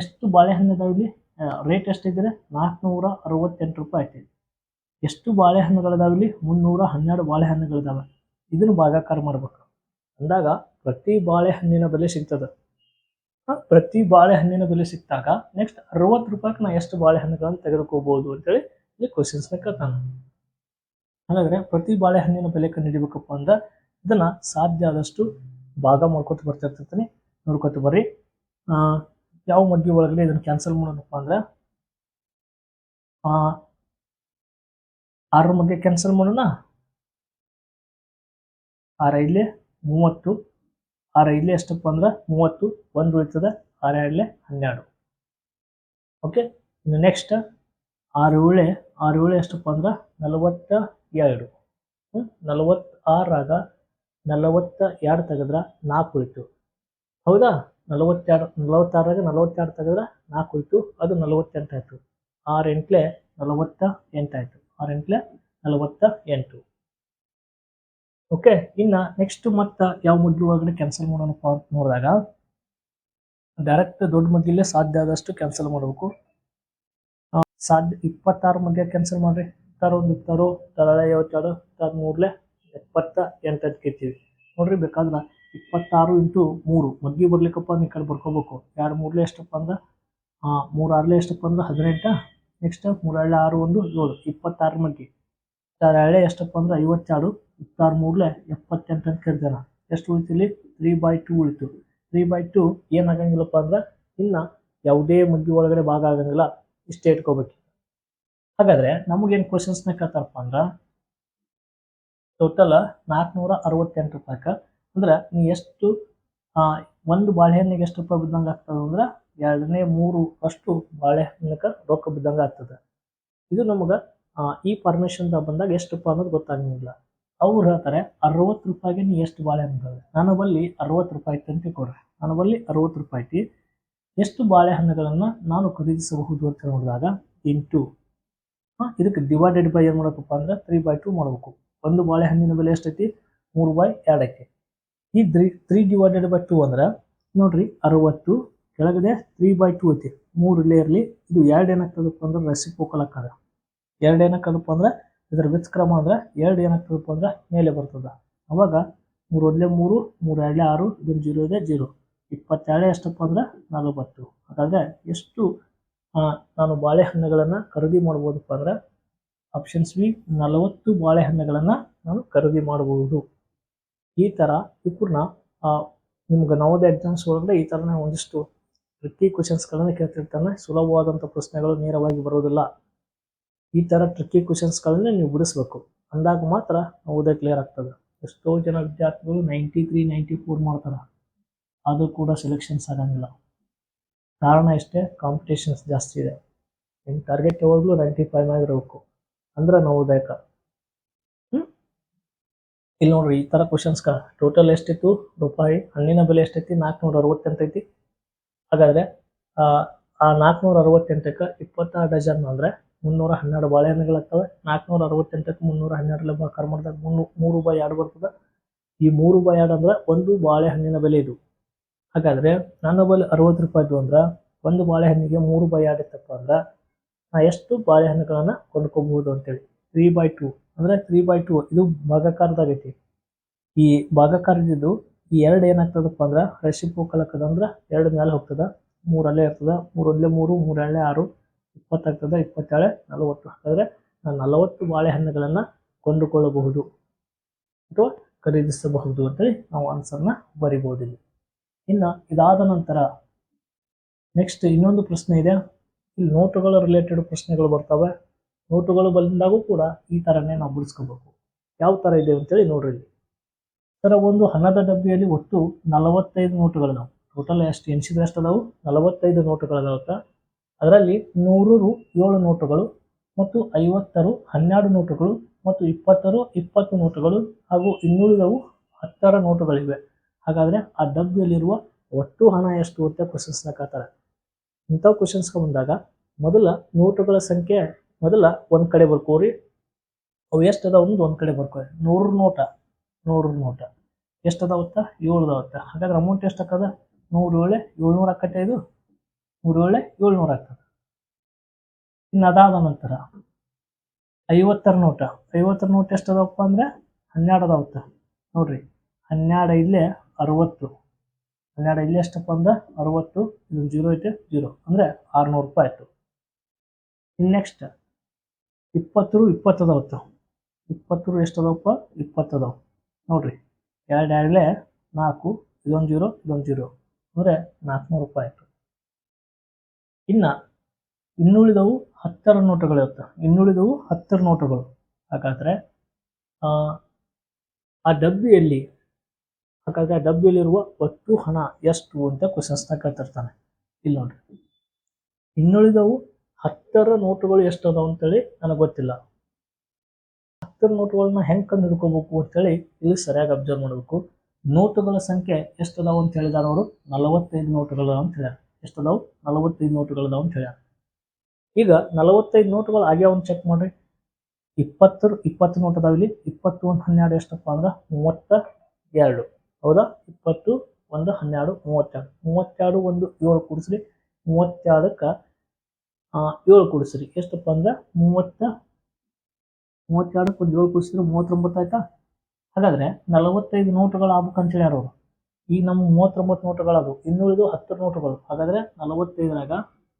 ಎಷ್ಟು ಬಾಳೆಹಣ್ಣು ಇದಾವೆ ಇಲ್ಲಿ ರೇಟ್ ಎಷ್ಟಿದ್ರೆ ನಾಲ್ಕುನೂರ ಅರವತ್ತೆಂಟು ರೂಪಾಯಿ ಐತಿ ಎಷ್ಟು ಬಾಳೆಹಣ್ಣುಗಳಿದಾವೆ ಇಲ್ಲಿ? ಮುನ್ನೂರ ಹನ್ನೆರಡು ಬಾಳೆಹಣ್ಣುಗಳಿದಾವೆ. ಇದನ್ನು ಭಾಗಾಕಾರ ಮಾಡ್ಬೇಕು. ಅಂದಾಗ ಪ್ರತಿ ಬಾಳೆಹಣ್ಣಿನ ಬೆಲೆ ಸಿಗ್ತದೆ. ಪ್ರತಿ ಬಾಳೆಹಣ್ಣಿನ ಬೆಲೆ ಸಿಕ್ಕಾಗ ನೆಕ್ಸ್ಟ್ ಅರವತ್ತು ರೂಪಾಯಿಗೆ ನಾ ಎಷ್ಟು ಬಾಳೆಹಣ್ಣುಗಳನ್ನು ತೆಗೆದುಕೋಬಹುದು ಅಂತೇಳಿ ಇಲ್ಲಿ ಕ್ವಶನ್ಸ್ನ ಕೇಳ್ತಾನೆ. ಹಾಗಾದ್ರೆ ಪ್ರತಿ ಬಾಳೆಹಣ್ಣಿನ ಬೆಲೆ ಕಂಡುಹಿಡಿಬೇಕಪ್ಪ ಅಂದ್ರೆ ಇದನ್ನ ಸಾಧ್ಯ ಆದಷ್ಟು ಭಾಗ ಮಾಡ್ಕೊತ ಬರ್ತಿರ್ತೀನಿ. ನೋಡ್ಕೊತ ಬರ್ರಿ. ಯಾವ ಮಗ್ಗಿ ಒಳಗಡೆ ಇದನ್ನ ಕ್ಯಾನ್ಸಲ್ ಮಾಡೋಣಪ್ಪ ಅಂದ್ರೆ ಆರು ಮಗ್ಗೆ ಕ್ಯಾನ್ಸಲ್ ಮಾಡೋಣ. ಆರ ಇಲ್ಲಿ ಮೂವತ್ತು. ಆರ ಇಲ್ಲಿ ಎಷ್ಟಪ್ಪ ಅಂದ್ರೆ ಮೂವತ್ತು, ಒಂದು ಉಳಿತದ ಆರ ಎರಡಲೆ ಹನ್ನೆರಡು. ಓಕೆ ಇನ್ನು ನೆಕ್ಸ್ಟ್ ಆರು ಏಳೆ ಆರು ಉಳೆ ಎಷ್ಟಪ್ಪ ಅಂದ್ರೆ ನಲವತ್ತ ಎರಡು. ನಲವತ್ತಾರಾಗ ನಲವತ್ತ ಎರಡು ತೆಗೆದ್ರ ನಾಲ್ಕು ಉಳಿತು. ಹೌದಾ? ನಲವತ್ತೆರಡು ನಲವತ್ತಾರಾಗ ನಲವತ್ತೆರಡು ತೆಗೆದ್ರ ನಾಲ್ಕು ಉಳಿತು. ಅದು ನಲವತ್ತೆಂಟು ಆಯಿತು ಆರು ಎಂಟ್ಲೆ ನಲವತ್ತ ಎಂಟಾಯ್ತು ಆರು ಎಂಟ್ಲೆ ನಲವತ್ತ ಎಂಟು. ಓಕೆ ಇನ್ನ ನೆಕ್ಸ್ಟ್ ಮತ್ತೆ ಯಾವ ಮಗ್ಗಿ ಒಳಗಡೆ ಕ್ಯಾನ್ಸಲ್ ಮಾಡೋಣಪ್ಪ ಅಂತ ನೋಡಿದಾಗ ಡೈರೆಕ್ಟ್ ದೊಡ್ಡ ಮಗ್ಗಿಲೇ ಸಾಧ್ಯ ಆದಷ್ಟು ಕ್ಯಾನ್ಸಲ್ ಮಾಡಬೇಕು. ಸಾಧ್ಯ ಇಪ್ಪತ್ತಾರು ಮಧ್ಯ ಕ್ಯಾನ್ಸಲ್ ಮಾಡ್ರಿ. ಇಪ್ಪತ್ತಾರು ಒಂದು ಇಪ್ಪತ್ತಾರು ತರಳ ಐವತ್ತೆರಡು ಇಪ್ಪತ್ತಾರು ಮೂರ್ಲೆ ಎಪ್ಪತ್ತ ಎಂಟು ಕೆತ್ತೀವಿ ನೋಡ್ರಿ, ಬೇಕಾದ್ರೆ ಇಪ್ಪತ್ತಾರು ಇಂಟು ಮೂರು ಮಗ್ಗಿ ಬರ್ಲಿಕ್ಕಪ್ಪ ಈ ಕಡೆ ಬರ್ಕೋಬೇಕು. ಎರಡು ಮೂರ್ಲೆ ಎಷ್ಟಪ್ಪ ಅಂದ್ರೆ ಮೂರು ಎಷ್ಟಪ್ಪ ಅಂದ್ರೆ ಹದಿನೆಂಟ. ನೆಕ್ಸ್ಟ್ ಎರಡ್ಲೆ ಆರು ಒಂದು ಏಳು. ಇಪ್ಪತ್ತಾರು ಮಗ್ಗಿ ತರಳೆ ಎಷ್ಟಪ್ಪ ಅಂದ್ರೆ ಐವತ್ತೆರಡು ಇಪ್ಪತ್ತಾರು ಮೂರ್ಲೆ ಎಪ್ಪತ್ತೆಂಟು ಅಂತ ಕರಿತಾನ ಎಷ್ಟು ಉಳಿತು ಇಲ್ಲಿ? ತ್ರೀ ಬೈ ಟು ಉಳಿತು. ತ್ರೀ ಬೈ ಟು ಏನಾಗಂಗಿಲ್ಲಪ್ಪ ಅಂದ್ರೆ ಇನ್ನ ಯಾವುದೇ ಮಗ್ಗಿ ಒಳಗಡೆ ಭಾಗ ಆಗಂಗಿಲ್ಲ, ಇಷ್ಟೇ ಇಟ್ಕೋಬೇಕು. ಹಾಗಾದ್ರೆ ನಮಗೇನು ಕ್ವಶನ್ಸ್ನ ಕೇಳ್ತಾರಪ್ಪ ಅಂದ್ರೆ ಟೋಟಲ್ ನಾಲ್ಕುನೂರ ಅರವತ್ತೆಂಟು ರೂಪಾಯಿಕ ಅಂದ್ರೆ ನೀ ಎಷ್ಟು ಒಂದು ಬಾಳೆಹಣ್ಣಿಗೆ ಎಷ್ಟು ರೂಪಾಯಿ ಬಿದ್ದಂಗೆ ಆಗ್ತದೆ ಅಂದ್ರೆ ಎರಡನೇ ಮೂರು ಅಷ್ಟು ಬಾಳೆಹಣ್ಣಕ್ಕೆ ರೊಕ್ಕ ಬಿದ್ದಂಗೆ ಆಗ್ತದೆ. ಇದು ನಮಗೆ ಈ ಪರ್ಮಿಷನ್ದಾಗ ಬಂದಾಗ ಎಷ್ಟು ರೂಪಾಯಿ ಅನ್ನೋದು ಗೊತ್ತಾಗಂಗಿಲ್ಲ ಅವ್ರು ಹೇಳ್ತಾರೆ, ಅರವತ್ತು ರೂಪಾಯಿಗೆ ನೀ ಎಷ್ಟು ಬಾಳೆಹಣ್ಣು ನಾನು ಬಲ್ಲಿ ಅರವತ್ತು ರೂಪಾಯಿ ಅಂತ ಕೊಡ್ರಿ. ನನ್ನ ಬಲ್ಲಿ ಅರವತ್ತು ರೂಪಾಯಿ ಐತಿ ಎಷ್ಟು ಬಾಳೆಹಣ್ಣುಗಳನ್ನು ನಾನು ಖರೀದಿಸಬಹುದು ಅಂತ ನೋಡಿದಾಗ ಇಂಟು ಹಾಂ, ಇದಕ್ಕೆ ಡಿವೈಡೆಡ್ ಬೈ ಏನು ಮಾಡಬೇಕಪ್ಪ ಅಂದ್ರೆ ತ್ರೀ ಬೈ ಟು ಮಾಡಬೇಕು. ಒಂದು ಬಾಳೆಹಣ್ಣಿನ ಬೆಲೆ ಎಷ್ಟೈತಿ? ಮೂರು ಬೈ ಎರಡಕ್ಕೆ ಈ three three divided by two ಅಂದ್ರೆ ನೋಡ್ರಿ ಅರವತ್ತು, ಕೆಳಗಡೆ ತ್ರೀ ಬೈ ಟು ಐತಿ. ಮೂರು ಇಲ್ಲೇ ಇರಲಿ ಇದು ಎರಡು ಏನಾಗ್ತದಪ್ಪ ಅಂದ್ರೆ ರೆಸಿಪೋಕಲ್ ಆಗ್ತದ ಎರಡು ಏನಾಗ್ತದಪ್ಪ ಅಂದ್ರೆ ಇದರ ವ್ಯತ್ಕ್ರಮ ಅಂದರೆ ಎರಡು ಏನಾಗ್ತದಪ್ಪ ಅಂದ್ರೆ ಮೇಲೆ ಬರ್ತದೆ. ಅವಾಗ ಮೂರು ಒಂದಲೇ ಮೂರು ಮೂರು ಎರಡೇ ಆರು ಇದೊಂದು ಜೀರೋ ಇದೆ, ಜೀರೋ. ಇಪ್ಪತ್ತೆರಡೇ ಎಷ್ಟಪ್ಪ ಅಂದ್ರೆ ನಲವತ್ತು. ಹಾಗಾದರೆ ಎಷ್ಟು ನಾನು ಬಾಳೆಹಣ್ಣುಗಳನ್ನು ಖರೀದಿ ಮಾಡ್ಬೋದಪ್ಪ ಅಂದ್ರೆ ಆಪ್ಷನ್ಸ್ ಬಿ ನಲವತ್ತು ಬಾಳೆಹಣ್ಣುಗಳನ್ನು ನಾನು ಖರೀದಿ ಮಾಡಬಹುದು ಈ ಥರ ಇವ್ರನ್ನ ನಿಮ್ಗೆ ನವೋದಯ ಎಕ್ಸಾಮ್ಸ್ ಒಳಗಡೆ ಈ ಥರನೇ ಒಂದಿಷ್ಟು ಟ್ರಿಕ್ಕಿ ಕ್ವಶನ್ಸ್ಗಳನ್ನು ಕೇಳ್ತಿರ್ತಾನೆ. ಸುಲಭವಾದಂಥ ಪ್ರಶ್ನೆಗಳು ನೇರವಾಗಿ ಬರೋದಿಲ್ಲ. ಈ ಥರ ಟ್ರಿಕ್ಕಿ ಕ್ವಶನ್ಸ್ಗಳನ್ನೇ ನೀವು ಬಿಡಿಸ್ಬೇಕು. ಅಂದಾಗ ಮಾತ್ರ ನವೋದಯ ಕ್ಲಿಯರ್ ಆಗ್ತದೆ. ಎಷ್ಟೋ ಜನ ವಿದ್ಯಾರ್ಥಿಗಳು ನೈಂಟಿ ತ್ರೀ ನೈಂಟಿ ಫೋರ್ ಮಾಡ್ತಾರೆ. ಅದು ಕೂಡ ಸೆಲೆಕ್ಷನ್ಸ್ ಆಗಂಗಿಲ್ಲ. ಕಾರಣ ಇಷ್ಟೇ ಕಾಂಪಿಟೇಷನ್ಸ್ ಜಾಸ್ತಿ ಇದೆ. ನಿಮ್ಮ ಟಾರ್ಗೆಟ್ ಯಾವಾಗಲೂ ನೈಂಟಿ ಫೈವ್ ಆಗಿರಬೇಕು. ಅಂದ್ರೆ ನವೋದಯಕ ಹ್ಞೂ ಇಲ್ಲಿ ನೋಡ್ರಿ, ಈ ಥರ ಕ್ವಶನ್ಸ್ಗ ಟೋಟಲ್ ಎಷ್ಟಿತ್ತು? ರೂಪಾಯಿ ಹಣ್ಣಿನ ಬೆಲೆ ಎಷ್ಟೈತಿ? ನಾಲ್ಕುನೂರ ಅರವತ್ತೆಂಟು ಐತಿ. ಹಾಗಾದ್ರೆ, ಆ ನಾಲ್ಕುನೂರ ಅರವತ್ತೆಂಟಕ್ಕೆ ಇಪ್ಪತ್ತಾರು ಡಜನ್ ಅಂದ್ರೆ ಮುನ್ನೂರ ಹನ್ನೆರಡು ಬಾಳೆಹಣ್ಣುಗಳಾಗ್ತವೆ. ನಾಲ್ಕುನೂರ ಅರವತ್ತೆಂಟಕ್ಕೆ ಮುನ್ನೂರ ಹನ್ನೆರಡು ಭಾಗಾಕಾರ ಮಾಡಿದಾಗ ಮುನ್ನೂ ಮೂರು ಬೈ ಎರಡು ಬರ್ತದೆ. ಈ ಮೂರು ಬೈ ಎರಡು ಅಂದ್ರೆ ಒಂದು ಬಾಳೆಹಣ್ಣಿನ ಬೆಲೆ ಇದು. ಹಾಗಾದ್ರೆ ನನ್ನ ಬಳಿ ಅರವತ್ತು ರೂಪಾಯಿ ಇದ್ವು ಅಂದ್ರೆ ಒಂದು ಬಾಳೆಹಣ್ಣಿಗೆ ಮೂರು ಬೈ ಎರಡು ಇತ್ತಪ್ಪ ಅಂದ್ರೆ ನಾ ಎಷ್ಟು ಬಾಳೆಹಣ್ಣುಗಳನ್ನ ಕೊಂಡ್ಕೋಬಹುದು ಅಂತೇಳಿ. ತ್ರೀ ಬೈ ಟೂ ಅಂದ್ರೆ ತ್ರೀ ಬೈ ಟೂ ಇದು ಭಾಗಕಾರದಾಗೈತಿ ಈ ಭಾಗಕಾರದಿದ್ದು ಈ ಎರಡು ಏನಾಗ್ತದಪ್ಪ ಅಂದ್ರೆ ರೆಸಿಪೋಕಲ್ ಆಗ್ತದ ಅಂದ್ರೆ ಎರಡು ಮೇಲೆ ಹೋಗ್ತದ. ಮೂರಲ್ಲೇ ಇರ್ತದ. ಮೂರಲ್ಲೇ ಮೂರು, ಮೂರಲ್ಲೇ ಆರು. ಇಪ್ಪತ್ತಾಗ್ತದ, ಇಪ್ಪತ್ತೇಳೆ, ನಲವತ್ತು. ಹಾಗಾದರೆ ನಾನು ನಲವತ್ತು ಬಾಳೆಹಣ್ಣುಗಳನ್ನು ಕೊಂಡುಕೊಳ್ಳಬಹುದು ಅಥವಾ ಖರೀದಿಸಬಹುದು ಅಂತೇಳಿ ನಾವು ಆನ್ಸರ್ನ ಬರಿಬಹುದು ಇಲ್ಲಿ ಇನ್ನು ಇದಾದ ನಂತರ ನೆಕ್ಸ್ಟ್ ಇನ್ನೊಂದು ಪ್ರಶ್ನೆ ಇದೆ. ಇಲ್ಲಿ ನೋಟುಗಳ ರಿಲೇಟೆಡ್ ಪ್ರಶ್ನೆಗಳು ಬರ್ತವೆ. ನೋಟುಗಳು ಬಂದಾಗೂ ಕೂಡ ಈ ಥರನೇ ನಾವು ಬಿಡಿಸ್ಕೋಬೇಕು. ಯಾವ ಥರ ಇದೆ ಅಂತೇಳಿ ನೋಡ್ರಿ ಇಲ್ಲಿ. ಸರ, ಒಂದು ಹಣದ ಡಬ್ಬಿಯಲ್ಲಿ ಒಟ್ಟು ನಲವತ್ತೈದು ನೋಟುಗಳಿದಾವೆ ಟೋಟಲ್ ಎಷ್ಟು ಎಣಿಸಿದ್ರೆ ಎಷ್ಟು ಅದಾವು? ನಲವತ್ತೈದು ನೋಟುಗಳಿದಾವೆ ಅದರಲ್ಲಿ ನೂರು ರು ಏಳು ನೋಟುಗಳು ಮತ್ತು ಐವತ್ತರು ಹನ್ನೆರಡು ನೋಟುಗಳು ಮತ್ತು ಇಪ್ಪತ್ತರು ಇಪ್ಪತ್ತು ನೋಟುಗಳು ಹಾಗೂ ಇನ್ನುಳಿದವು ಹತ್ತರ ನೋಟುಗಳಿವೆ. ಹಾಗಾದರೆ ಆ ಡಬ್ಬಿಯಲ್ಲಿರುವ ಒಟ್ಟು ಹಣ ಎಷ್ಟು ಅಂತ ಕ್ವಶನ್ಸ್ನ ಕೇಳ್ತಾರೆ. ಇಂಥ ಕ್ವಶನ್ಸ್ಗೆ ಬಂದಾಗ ಮೊದಲ ನೋಟುಗಳ ಸಂಖ್ಯೆ ಮೊದಲ ಒಂದು ಕಡೆ ಬರ್ಕೋರಿ. ಅವು ಎಷ್ಟು ಅದಾವ ಒಂದು ಒಂದ್ ಕಡೆ ಬರ್ಕೋರಿ. ನೂರು ನೋಟ ನೂರು ನೋಟ. ಎಷ್ಟು ಅದಾವತ್ತ? ಏಳು ಅದಾವತ್ತ. ಹಾಗಾದ್ರೆ ಅಮೌಂಟ್ ಎಷ್ಟು ಹಾಕದ ನೂರು ಏಳೆ ಏಳ್ನೂರ ಹಾಕಟ್ಟೆ ಇದು ನೂರು ಏಳೆ ಏಳ್ನೂರ ಆಗ್ತದೆ. ಇನ್ನು ಅದಾದ ನಂತರ ಐವತ್ತರ ನೋಟ. ಐವತ್ತರ ನೋಟ್ ಎಷ್ಟು ಅದಾವಪ್ಪ ಅಂದರೆ ಹನ್ನೆರಡು ಅದಾವತ್ತ. ನೋಡ್ರಿ, ಹನ್ನೆರಡು ಇಲ್ಲೇ ಅರವತ್ತು. ಹನ್ನೆರಡು ಇಲ್ಲಿ ಎಷ್ಟಪ್ಪ ಅಂದ್ರೆ ಅರವತ್ತು, ಇದು ಜೀರೋ ಐತೆ, ಜೀರೋ. ಅಂದರೆ ಆರ್ನೂರು ರೂಪಾಯಿ ಆಯಿತು. ಇನ್ನು ನೆಕ್ಸ್ಟ್ ಇಪ್ಪತ್ತು ಇಪ್ಪತ್ತು ಅದಾವತ್ತು. ಇಪ್ಪತ್ತು ಎಷ್ಟು ಅದಾವಪ್ಪ? ಇಪ್ಪತ್ತು ನೋಡ್ರಿ, ಎರಡು ಎರಡಲೇ ನಾಲ್ಕು, ಇದೊಂದು ಜೀರೋ ಇದೊಂದು ಜೀರೋ. ಅಂದರೆ ನಾಲ್ಕುನೂರು ರೂಪಾಯಿ ಆಯ್ತು. ಇನ್ನು ಇನ್ನುಳಿದವು ಹತ್ತರ ನೋಟಗಳು ಇರುತ್ತೆ. ಇನ್ನುಳಿದವು ಹತ್ತರ ನೋಟಗಳು. ಹಾಗಾದ್ರೆ ಆ, ಆ ಡಬ್ಬಿಯಲ್ಲಿ ಹಾಗಾದ್ರೆ ಆ ಡಬ್ಬಿಯಲ್ಲಿರುವ ಒಟ್ಟು ಹಣ ಎಷ್ಟು ಅಂತ ಕ್ವಶನ್ಸ್ನ ಕೇಳ್ತಿರ್ತಾನೆ. ಇಲ್ಲಿ ನೋಡ್ರಿ. ಇನ್ನುಳಿದವು ಹತ್ತರ ನೋಟುಗಳು ಎಷ್ಟು ಅದಾವ ಅಂತೇಳಿ ನನಗೆ ಗೊತ್ತಿಲ್ಲ. ಹತ್ತರ ನೋಟುಗಳನ್ನ ಹೆಂಗೆ ಕಂಡು ಹಿಡ್ಕೋಬೇಕು ಅಂತೇಳಿ ಇಲ್ಲಿ ಸರಿಯಾಗಿ ಅಬ್ಸರ್ವ್ ಮಾಡಬೇಕು. ನೋಟುಗಳ ಸಂಖ್ಯೆ ಎಷ್ಟು ಅದಾವ ಅಂತ ಹೇಳಿದಾರ ಅವರು? ನಲವತ್ತೈದು ನೋಟುಗಳು ಅಂತ ಹೇಳ್ಯಾರ ಎಷ್ಟು ಅದಾವು ನಲವತ್ತೈದು ನೋಟುಗಳು ಅದಾವ ಅಂತ ಹೇಳ್ಯಾರ. ಈಗ ನಲವತ್ತೈದು ನೋಟುಗಳು ಆಗ್ಯಾವ ಅಂತ ಚೆಕ್ ಮಾಡ್ರಿ. ಇಪ್ಪತ್ತರ, ಇಪ್ಪತ್ತು ನೋಟ್ ಅದಾವ ಇಲ್ಲಿ. ಇಪ್ಪತ್ತು ಒಂದು ಹನ್ನೆರಡು ಎಷ್ಟಪ್ಪ ಅಂದ್ರೆ? ಮೂವತ್ತ ಎರಡು. ಹೌದಾ? ಇಪ್ಪತ್ತು ಒಂದು ಹನ್ನೆರಡು, ಮೂವತ್ತೆರಡು. ಮೂವತ್ತೆರಡು ಒಂದು ಏಳು ಕೂಡಿಸ್ರಿ. ಮೂವತ್ತೆರಡಕ್ಕೆ ಏಳು ಕೂಡಿಸ್ರಿ. ಎಷ್ಟಪ್ಪ ಅಂದ್ರೆ? ಮೂವತ್ತ, ಮೂವತ್ತೆರಡಕ್ಕೆ ಒಂದು ಏಳು ಕೂಡಿಸಿದ್ರೆ ಮೂವತ್ತೊಂಬತ್ತು ಆಯ್ತಾ? ಹಾಗಾದ್ರೆ ನಲವತ್ತೈದು ನೋಟುಗಳು ಆಗ್ಬೇಕಂತ ಹೇಳ್ಯಾರ ಅವರು. ಈಗ ನಮ್ಮ ಮೂವತ್ತೊಂಬತ್ತು ನೋಟುಗಳದು ಇನ್ನುಳಿದು ಹತ್ತು ನೋಟುಗಳು. ಹಾಗಾದ್ರೆ ನಲವತ್ತೈದರಾಗ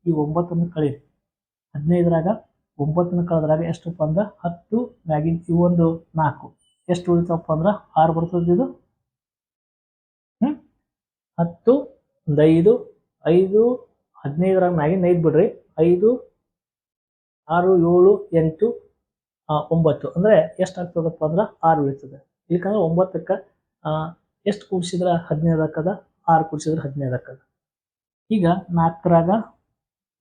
ಈ ಒಂಬತ್ತನ್ನು ಕಳೀರಿ. ಹದಿನೈದರಾಗ ಒಂಬತ್ತನ್ನು ಕಳೆದ್ರಾಗ ಎಷ್ಟಪ್ಪ ಅಂದ್ರೆ ಹತ್ತು ಮ್ಯಾಗಿನ್ ಈ ಒಂದು ನಾಲ್ಕು. ಎಷ್ಟು ಉಳಿತಪ್ಪ ಅಂದ್ರೆ ಆರು ಬರ್ತದೆ ಇದು. ಹತ್ತು, ಒಂದು ಐದು ಐದು, ಹದಿನೈದರಾಗ ಮ್ಯಾಗಿನ್ ಐದು ಬಿಡ್ರಿ. ಐದು, ಆರು, ಏಳು, ಎಂಟು ಒಂಬತ್ತು. ಅಂದ್ರೆ ಎಷ್ಟಾಗ್ತದಪ್ಪ ಅಂದ್ರೆ ಆರು ಉಳಿತದೆ. ಇಲ್ಲಿಕಂದ್ರೆ ಒಂಬತ್ತಕ್ಕೆ ಎಷ್ಟು ಕೂಡಿಸಿದ್ರೆ? ಹದಿನೈದು ಹಾಕದ ಆರು ಕೂಡಿಸಿದ್ರೆ ಹದಿನೈದು ಹಾಕದ ಈಗ ನಾಲ್ಕರಾಗ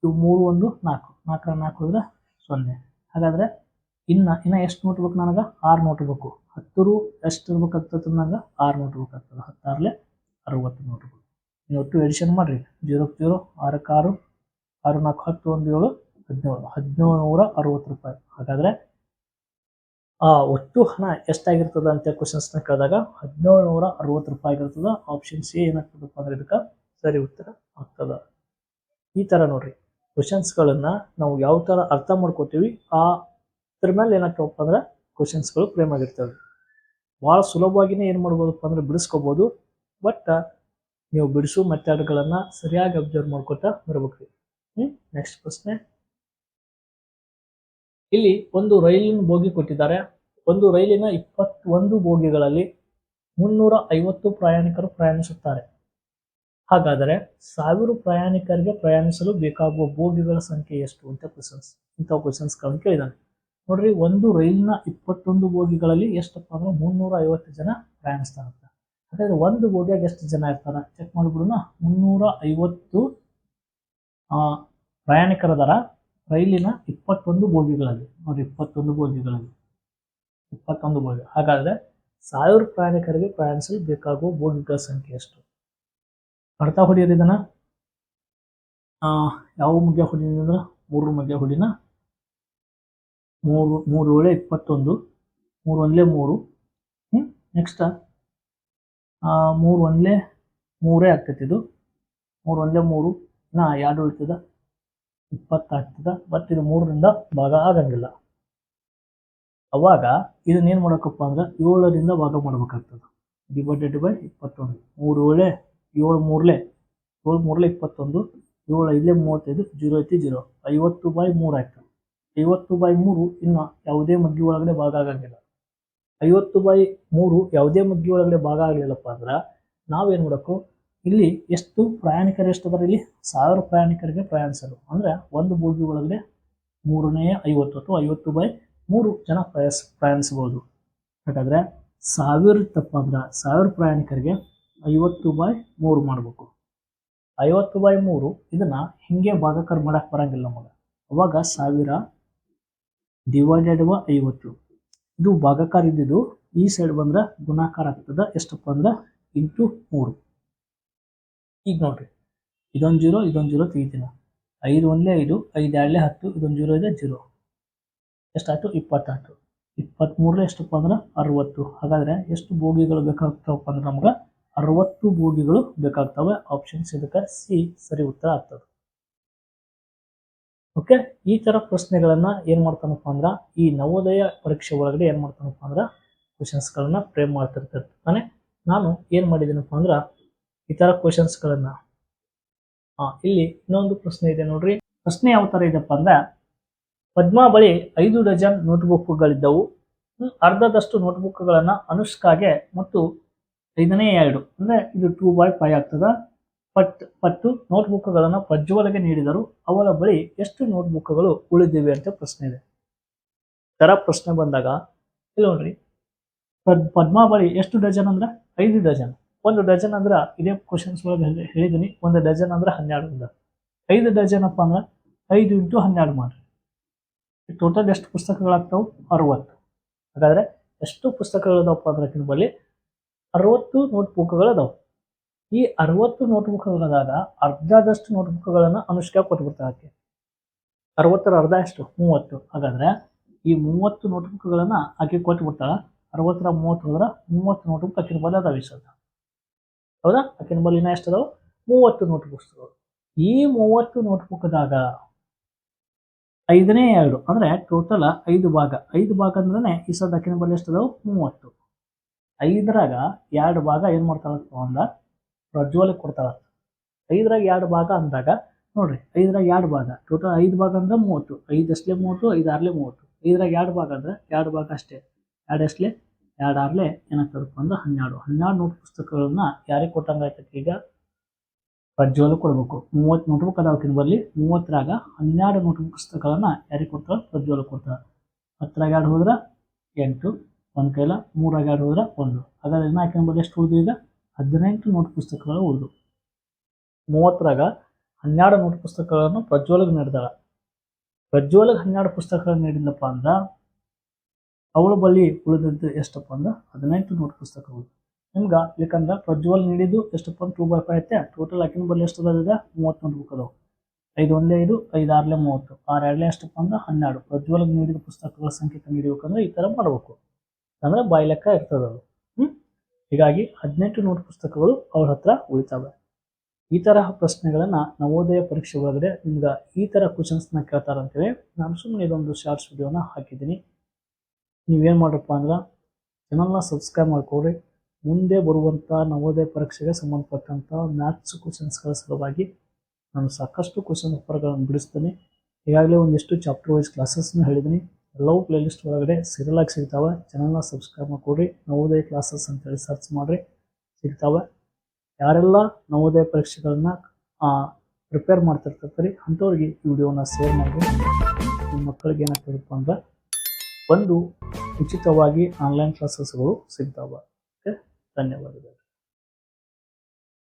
ಇವು ಮೂರು, ಒಂದು, ನಾಲ್ಕು. ನಾಲ್ಕರ ನಾಲ್ಕು ಹೋದ್ರೆ ಸೊನ್ನೆ. ಹಾಗಾದ್ರೆ ಇನ್ನ, ಇನ್ನು ಎಷ್ಟು ನೋಟ್ ಬೇಕು ನನಗೆ? ಆರು ನೋಟ್ ಬೇಕು. ಹತ್ತರು ಎಷ್ಟು ಇರ್ಬೇಕಾಗ್ತದೆ ನನಗೆ ಆರು ನೋಟ್ ಬೇಕಾಗ್ತದೆ. ಹತ್ತಾರಲೆ ಅರವತ್ತು ಬೇಕು. ನೀವು ಒಟ್ಟು ಎಡಿಷನ್ ಮಾಡಿರಿ. ಜೀರೋ ಜೀರೋ, ಆರಕ್ಕೆ ಆರು. ಆರು, ನಾಲ್ಕು, ಹತ್ತು, ಒಂದು, ಏಳು, ಹದಿನೇಳು. ಹದಿನೇಳು ನೂರ ಅರವತ್ತು ರೂಪಾಯಿ. ಹಾಗಾದ್ರೆ ಆ, ಒಟ್ಟು ಹಣ ಎಷ್ಟಾಗಿರ್ತದೆ ಅಂತ ಕ್ವಶನ್ಸ್ನ ಕೇಳಿದಾಗ ಹದಿನೇಳು ನೂರ ಅರವತ್ತು ರೂಪಾಯಿ ಆಗಿರ್ತದೆ. ಆಪ್ಷನ್ ಸಿ ಏನಾಗ್ತದಪ್ಪ ಅಂದ್ರೆ ಇದಕ್ಕೆ ಸರಿ ಉತ್ತರ ಆಗ್ತದ. ಈ ತರ ನೋಡ್ರಿ. ಕ್ವಶನ್ಸ್ಗಳನ್ನು ನಾವು ಯಾವ ತರ ಅರ್ಥ ಮಾಡ್ಕೋತೀವಿ, ಆ ಇದ್ರ ಮೇಲೆ ಏನಾಗ್ತವಪ್ಪ ಅಂದ್ರೆ ಕ್ವಶನ್ಸ್ಗಳು ಫ್ರೇಮ್ ಆಗಿರ್ತವೆ. ಭಾಳ ಸುಲಭವಾಗಿನೇ ಏನು ಮಾಡ್ಬೋದಪ್ಪ ಅಂದ್ರೆ ಬಿಡಿಸ್ಕೋಬಹುದು ಬಟ್ ನೀವು ಬಿಡಿಸೋ ಮೆಥಡ್ಗಳನ್ನು ಸರಿಯಾಗಿ ಅಬ್ಸರ್ವ್ ಮಾಡ್ಕೊತಾ ಬರ್ಬೇಕು ರೀ ನೆಕ್ಸ್ಟ್ ಪ್ರಶ್ನೆ. ಇಲ್ಲಿ ಒಂದು ರೈಲಿನ ಬೋಗಿ ಕೊಟ್ಟಿದ್ದಾರೆ. ಒಂದು ರೈಲಿನ ಇಪ್ಪತ್ತೊಂದು ಬೋಗಿಗಳಲ್ಲಿ ಮುನ್ನೂರ ಐವತ್ತು ಪ್ರಯಾಣಿಕರು ಪ್ರಯಾಣಿಸುತ್ತಾರೆ. ಹಾಗಾದರೆ ಸಾವಿರ ಪ್ರಯಾಣಿಕರಿಗೆ ಪ್ರಯಾಣಿಸಲು ಬೇಕಾಗುವ ಬೋಗಿಗಳ ಸಂಖ್ಯೆ ಎಷ್ಟು ಅಂತ ಕ್ವಶನ್ಸ್ ಇಂಥ ಕ್ವಶನ್ಸ್ಗಳನ್ನು ಕೇಳಿದಾನೆ ನೋಡ್ರಿ, ಒಂದು ರೈಲಿನ ಇಪ್ಪತ್ತೊಂದು ಬೋಗಿಗಳಲ್ಲಿ ಎಷ್ಟಪ್ಪ ಅಂದ್ರೆ ಮುನ್ನೂರ ಐವತ್ತು ಜನ ಪ್ರಯಾಣಿಸ್ತಾರೆ ಹಾಗಾದ್ರೆ ಒಂದು ಬೋಗಿಯಾಗ ಎಷ್ಟು ಜನ ಇರ್ತಾರೆ? ಚೆಕ್ ಮಾಡಿಬಿಡೋಣ. ಮುನ್ನೂರ ಐವತ್ತು ಪ್ರಯಾಣಿಕರ ಪ್ರಯಾಣಿಕರದಾರ ರೈಲಿನ ಇಪ್ಪತ್ತೊಂದು ಬೋಗಿಗಳಲ್ಲಿ, ನೋಡಿ ಇಪ್ಪತ್ತೊಂದು ಬೋಗಿಗಳಲ್ಲಿ, ಇಪ್ಪತ್ತೊಂದು ಬೋಗಿ. ಹಾಗಾದರೆ ಸಾವಿರ ಪ್ರಯಾಣಿಕರಿಗೆ ಪ್ರಯಾಣಿಸಲು ಬೇಕಾಗುವ ಬೋಗಿಗಳ ಸಂಖ್ಯೆ ಎಷ್ಟು? ಬರ್ತಾ ಆ, ಯಾವ ಮುಗ್ಯ ಹೊಡಿನ ಮೂರು ಮುಗ್ಯ ಹೊಡಿನ. ಮೂರು ಮೂರು ಏಳೆ ಇಪ್ಪತ್ತೊಂದು, ಮೂರು ಒಂದಲೇ ಮೂರು. ಹ್ಮ್ ನೆಕ್ಸ್ಟ್ ಮೂರು ಒಂದಲೇ ಮೂರೇ ಆಗ್ತೈತಿ ಇದು. ಮೂರು ಒಂದ್ಲೆ ಮೂರು. ನಾ ಎರಡು ಉಳಿತದ. ಇಪ್ಪತ್ತಾಗ್ತದ, ಮತ್ತು ಇದು ಮೂರರಿಂದ ಭಾಗ ಆಗಂಗಿಲ್ಲ. ಅವಾಗ ಇದನ್ನ ಏನು ಅಂದ್ರೆ ಏಳರಿಂದ ಭಾಗ ಮಾಡ್ಬೇಕಾಗ್ತದೆ. ಡಿವೈಡೆಡ್ ಬೈ ಇಪ್ಪತ್ತೊಂದು. ಮೂರು ಏಳೆ, ಏಳು ಮೂರ್ಲೆ ಏಳು ಮೂರ್ಲೆ ಇಪ್ಪತ್ತೊಂದು, ಏಳು ಐದೇ ಮೂವತ್ತೈದು, ಜೀರೋ ಐತಿ ಜೀರೋ. ಐವತ್ತು ಬೈ ಮೂರು ಆಯ್ತು ಐವತ್ತು ಬೈ ಮೂರು ಇನ್ನು ಯಾವುದೇ ಮಗ್ಗಿ ಒಳಗಡೆ ಭಾಗ ಆಗಂಗಿಲ್ಲ. ಐವತ್ತು ಬೈ ಮೂರು ಯಾವುದೇ ಮಗ್ಗಿ ಒಳಗಡೆ ಭಾಗ ಆಗಲಿಲ್ಲಪ್ಪ ಅಂದ್ರೆ ನಾವೇನು ಮಾಡಬೇಕು ಇಲ್ಲಿ ಎಷ್ಟು ಪ್ರಯಾಣಿಕರು ಎಷ್ಟು ಅದರ ಇಲ್ಲಿ ಸಾವಿರ ಪ್ರಯಾಣಿಕರಿಗೆ ಪ್ರಯಾಣಿಸಲು. ಅಂದ್ರೆ ಒಂದು ಬೋಗಿ ಒಳಗಡೆ ಮೂರನೇ ಐವತ್ತು ಅಥವಾ ಐವತ್ತು ಬೈ ಮೂರು ಜನ ಪ್ರಯಾಸ ಪ್ರಯಾಣಿಸಬಹುದು. ಹಾಗಾದ್ರೆ ಸಾವಿರ ತಪ್ಪ ಅಂದ್ರೆ ಸಾವಿರ ಪ್ರಯಾಣಿಕರಿಗೆ ಐವತ್ತು ಬೈ ಮೂರು ಮಾಡಬೇಕು. ಐವತ್ತು ಬೈ ಮೂರು ಇದನ್ನ ಹಿಂಗೆ ಭಾಗಕರ್ ಮಾಡಕ್ ಬರಂಗಿಲ್ಲ ನಮಗೆ. ಅವಾಗ ಸಾವಿರ ಡಿವೈಡೆಡ್ ಬೈ ಐವತ್ತು. ಇದು ಭಾಗಕಾರ ಇದ್ದಿದ್ದು ಈ ಸೈಡ್ ಬಂದ್ರೆ ಗುಣಾಕಾರ ಆಗ್ತದೆ. ಎಷ್ಟಪ್ಪ ಅಂದ್ರೆ ಇಂಟು ಮೂರು. ಈಗ ನೋಡ್ರಿ. ಇದೊಂದು ಜೀರೋ ಇದೊಂದು ಜೀರೋ ತೆಗಿತೀನಿ ಐದು ಒಂದೇ ಐದು ಐದು ಎರಡಲೇ ಹತ್ತು, ಇದೊಂದು ಜೀರೋ ಇದೆ ಜೀರೋ. ಎಷ್ಟಾಯ್ತು? ಇಪ್ಪತ್ತಾಯ್ತು. ಇಪ್ಪತ್ತ್ಮೂರಲೇ ಎಷ್ಟಪ್ಪ ಅಂದ್ರೆ? ಅರವತ್ತು. ಹಾಗಾದ್ರೆ ಎಷ್ಟು ಬೋಗಿಗಳು ಬೇಕಾಗ್ತಾವಪ್ಪ ಅಂದ್ರೆ ನಮ್ಗೆ? ಅರವತ್ತು ಬೋಗಿಗಳು ಬೇಕಾಗ್ತವೆ. ಆಪ್ಷನ್ಸ್ ಇದಕ್ಕೆ ಸಿ ಸರಿ ಉತ್ತರ ಆಗ್ತದೆ. ಓಕೆ ಈ ಥರ ಪ್ರಶ್ನೆಗಳನ್ನ ಏನು ಮಾಡ್ತಾನಪ್ಪ ಅಂದ್ರೆ, ಈ ನವೋದಯ ಪರೀಕ್ಷೆ ಒಳಗಡೆ ಏನು ಮಾಡ್ತಾನಪ್ಪ ಅಂದ್ರೆ ಕ್ವಶನ್ಸ್ಗಳನ್ನ ಫ್ರೇಮ್ ಮಾಡ್ತಿರ್ತಾರೆ ನಾನು ಏನು ಮಾಡಿದ್ದೀನಪ್ಪ ಅಂದ್ರ ಈ ತರ ಕ್ವಶನ್ಸ್ಗಳನ್ನ ಇಲ್ಲಿ ಇನ್ನೊಂದು ಪ್ರಶ್ನೆ ಇದೆ ನೋಡ್ರಿ. ಪ್ರಶ್ನೆ ಯಾವ ತರ ಇದೆಪ್ಪ ಅಂದ್ರೆ, ಪದ್ಮಾ ಬಳಿ ಐದು ಡಜನ್ ನೋಟ್ಬುಕ್ಗಳಿದ್ದವು ಅರ್ಧದಷ್ಟು ನೋಟ್ಬುಕ್ಗಳನ್ನ ಅನುಷ್ಕಾಗೆ ಮತ್ತು ಐದನೇ ಎರಡು, ಅಂದ್ರೆ ಇದು ಟೂ ಬಾಯ್ ಫೈವ್ ಆಗ್ತದ. ಪಟ್ ಪತ್ತು ನೋಟ್ಬುಕ್ಗಳನ್ನು ಪ್ರಜ್ವಲಗೆ ನೀಡಿದರು. ಅವರ ಬಳಿ ಎಷ್ಟು ನೋಟ್ಬುಕ್ಗಳು ಉಳಿದಿವೆ ಅಂತ ಪ್ರಶ್ನೆ ಇದೆ. ತರ ಪ್ರಶ್ನೆ ಬಂದಾಗ, ಇಲ್ಲಿ ನೋಡ್ರಿ. ಪದ್, ಪದ್ಮಾ ಬಳಿ ಎಷ್ಟು ಡಜನ್ ಅಂದ್ರೆ, ಐದು ಡಜನ್. ಒಂದು ಡಜನ್ ಅಂದ್ರೆ ಇದೇ ಕ್ವಶನ್ಸ್ ಒಳಗೆ ಹೇಳಿ- ಹೇಳಿದೀನಿ. ಒಂದು ಡಜನ್ ಅಂದ್ರೆ ಹನ್ನೆರಡು ಒಂದು ಐದು ಡಜನ್ ಅಪ್ಪ ಅಂದ್ರೆ ಐದು ಇಂಟು ಹನ್ನೆರಡು ಮಾಡ್ರಿ ಟೋಟಲ್ ಎಷ್ಟು ಪುಸ್ತಕಗಳಾಗ್ತಾವೆ? ಅರವತ್ತು. ಹಾಗಾದ್ರೆ ಎಷ್ಟು ಪುಸ್ತಕಗಳಿದಾವಪ್ಪ ಅಂದ್ರೆ ಆಕಿನ ಬಳಿ ಅರವತ್ತು ನೋಟ್ಬುಕ್ಗಳು ಅದಾವೆ ಈ ಅರವತ್ತು ನೋಟ್ಬುಕ್ಗಳಾದಾಗ ಅರ್ಧದಷ್ಟು ನೋಟ್ಬುಕ್ಗಳನ್ನು ಅನುಷ್ಕಾ ಕೊಟ್ಬಿಡ್ತಾಳೆ ಆಕೆ. ಅರವತ್ತರ ಅರ್ಧ ಎಷ್ಟು? ಮೂವತ್ತು. ಹಾಗಾದ್ರೆ ಈ ಮೂವತ್ತು ನೋಟ್ಬುಕ್ಗಳನ್ನ ಆಕೆ ಕೊಟ್ಬಿಡ್ತಾಳೆ. ಅರವತ್ತರ ಮೂವತ್ತು ಹೋದ್ರೆ ಮೂವತ್ತು ನೋಟ್ಬುಕ್ ಆಕಿನ ಬಳಿ ಅದಾವ ಈ ಸದ್ದ ಹೌದಾ? ಆಕೆ ನಂಬಲ್ಲಿ ಇನ್ನ ಎಷ್ಟು ಅದಾವ ಮೂವತ್ತು ನೋಟ್ಬುಕ್ಸ್ಗಳು ಈ ಮೂವತ್ತು ನೋಟ್ಬುಕ್ದಾಗ ಐದನೇ ಎರಡು, ಅಂದ್ರೆ ಟೋಟಲ್ ಐದು ಭಾಗ. ಐದು ಭಾಗ ಅಂದ್ರೆ ಈ ಸಲ ಆಕಿನ ಬಲ್ಲಿ ಎಷ್ಟು ಅದಾವ ಮೂವತ್ತು. ಐದರಾಗ ಎರಡು ಭಾಗ ಏನು ಮಾಡ್ತಾಳಪ್ಪ ಅಂದ? ಪ್ರಜ್ವಲಕ್ಕೆ ಕೊಡ್ತಾಳ ಐದರಾಗ ಎರಡು ಭಾಗ ಅಂದಾಗ, ನೋಡ್ರಿ, ಐದರಾಗ ಎರಡು ಭಾಗ. ಟೋಟಲ್ ಐದು ಭಾಗ ಅಂದ್ರೆ ಮೂವತ್ತು. ಐದು ಅಷ್ಟಲೇ ಮೂವತ್ತು, ಐದು ಮೂವತ್ತು. ಐದರಾಗ ಎರಡು ಭಾಗ ಅಂದ್ರೆ ಎರಡು ಭಾಗ ಅಷ್ಟೇ. ಎರಡು ಅಷ್ಟಲೇ ಎರಡು ಆರ್ಲೆ ಏನಾಗ್ತದಪ್ಪ ಅಂದ್ರೆ ಹನ್ನೆರಡು. ಹನ್ನೆರಡು ನೋಟ್ ಪುಸ್ತಕಗಳನ್ನ ಯಾರಿಗೆ ಕೊಟ್ಟಂಗ ಆಯ್ತಕ್ಕ ಈಗ ಪ್ರಜ್ವಲ್ ಕೊಡ್ಬೇಕು. ಮೂವತ್ತು ನೋಟ್ಬುಕ್ ಅದಾವಕಿನ ಬರಲಿ. ಮೂವತ್ತರಾಗ ಹನ್ನೆರಡು ನೋಟ್ ಪುಸ್ತಕಗಳನ್ನ ಯಾರಿಗೆ ಕೊಡ್ತಾರ ಪ್ರಜ್ವಲ್ ಕೊಡ್ತಾರೆ. ಹತ್ತರಾಗ ಎರಡು ಹೋದ್ರ? ಎಂಟು. ಒಂದು ಕೈಲ ಮೂರಾಗ ಎರಡು ಹೋದ್ರ? ಒಂದು. ಹಾಗಾದ್ರೆ ಇನ್ನ ಆಕಿನ ಬರಲಿ ಎಷ್ಟು ಉಳಿದು ಈಗ? ಹದಿನೆಂಟು ನೋಟ್ ಪುಸ್ತಕಗಳು ಉಳಿದು. ಮೂವತ್ತರಾಗ ಹನ್ನೆರಡು ನೋಟ್ ಪುಸ್ತಕಗಳನ್ನು ಪ್ರಜ್ವಲಗೆ ನೀಡಿದಾಳ. ಪ್ರಜ್ವಲಗೆ ಹನ್ನೆರಡು ಪುಸ್ತಕಗಳನ್ನು ನೀಡಿಲ್ಲಪ್ಪ ಅಂದ್ರ ಅವಳ ಬಳಿ ಉಳಿದಂತೆ ಎಷ್ಟಪ್ಪ ಅಂದ್ರೆ ಹದಿನೆಂಟು ನೋಟ್ ಪುಸ್ತಕಗಳು. ನಿಮ್ಗೆ ಯಾಕಂದ್ರೆ ಪ್ರಜ್ವಲ್ ನೀಡಿದ್ದು ಎಷ್ಟಪ್ಪ ಟೂ ಬೈ ಫೈವ್ ಐತೆ. ಟೋಟಲ್ ಆಕಿನ ಬಳಿ ಎಷ್ಟು ಅದ ಮೂವತ್ತು ನೋಟ್ ಬುಕ್ ಅದಾವ. ಐದು ಒಂದೇ ಐದು ಐದು ಆರ್ಲೆ ಮೂವತ್ತು. ಆರು ಎರಡ್ಲೆ ಎಷ್ಟಪ್ಪ ಅಂದ್ರೆ ಹನ್ನೆರಡು. ಪ್ರಜ್ವಲ್ ನೀಡಿದ ಪುಸ್ತಕಗಳ ಸಂಖ್ಯೆ ನೀಡಬೇಕಂದ್ರೆ ಈ ತರ ಮಾಡಬೇಕು. ಅಂದ್ರೆ ಬಾಯಿ ಲೆಕ್ಕ ಇರ್ತದೆ ಅದು. ಹ್ಮ್? ಹೀಗಾಗಿ ಹದಿನೆಂಟು ನೋಟ್ ಪುಸ್ತಕಗಳು ಅವ್ರ ಹತ್ರ ಉಳಿತಾವೆ. ಈ ತರಹ ಪ್ರಶ್ನೆಗಳನ್ನು ನವೋದಯ ಪರೀಕ್ಷೆ ಒಳಗಡೆ ನಿಮ್ಗೆ ಈ ತರ ಕ್ವಶನ್ಸ್ನ ಕೇಳ್ತಾರಂತೇಳಿ ನಾನು ಸುಮ್ಮನೆ ಇದೊಂದು ಶಾರ್ಟ್ಸ್ ವಿಡಿಯೋನ ಹಾಕಿದ್ದೀನಿ. ನೀವೇನು ಮಾಡ್ರಪ್ಪ ಅಂದ್ರೆ ಚಾನಲ್ನ ಸಬ್ಸ್ಕ್ರೈಬ್ ಮಾಡ್ಕೊಡ್ರಿ ಮುಂದೆ ಬರುವಂಥ ನವೋದಯ ಪರೀಕ್ಷೆಗೆ ಸಂಬಂಧಪಟ್ಟಂಥ ಮ್ಯಾಥ್ಸ್ ಕ್ವಶನ್ಸ್ಗಳ ಸಲುವಾಗಿ ನಾನು ಸಾಕಷ್ಟು ಕ್ವಶನ್ ಪೇಪರ್ಗಳನ್ನು ಬಿಡಿಸ್ತೀನಿ. ಈಗಾಗಲೇ ಒಂದಿಷ್ಟು ಚಾಪ್ಟರ್ ವೈಸ್ ಕ್ಲಾಸಸ್ನ ಹೇಳಿದ್ದೀನಿ ಎಲ್ಲವೂ ಪ್ಲೇಲಿಸ್ಟ್ ಒಳಗಡೆ ಸೀರಿಯಲ್ ಆಗಿ ಸಿಗ್ತಾವೆ. ಚಾನಲ್ನ ಸಬ್ಸ್ಕ್ರೈಬ್ ಮಾಡಿಕೊಡ್ರಿ ನವೋದಯ ಕ್ಲಾಸಸ್ ಅಂತೇಳಿ ಸರ್ಚ್ ಮಾಡಿರಿ. ಸಿಗ್ತಾವೆ. ಯಾರೆಲ್ಲ ನವೋದಯ ಪರೀಕ್ಷೆಗಳನ್ನ ಪ್ರಿಪೇರ್ ಮಾಡ್ತಿರ್ತಾರೆ ಅಂಥವ್ರಿಗೆ ಈ ವಿಡಿಯೋನ ಶೇರ್ ಮಾಡಿ ನಿಮ್ಮ ಮಕ್ಕಳಿಗೆ ಏನಾಗ್ತದಪ್ಪ ಅಂದ್ರೆ ಒಂದು ಉಚಿತವಾಗಿ ಆನ್ಲೈನ್ ಕ್ಲಾಸಸ್ಗಳು ಸಿಗ್ತಾವೆ. ಓಕೆ ಧನ್ಯವಾದಗಳು.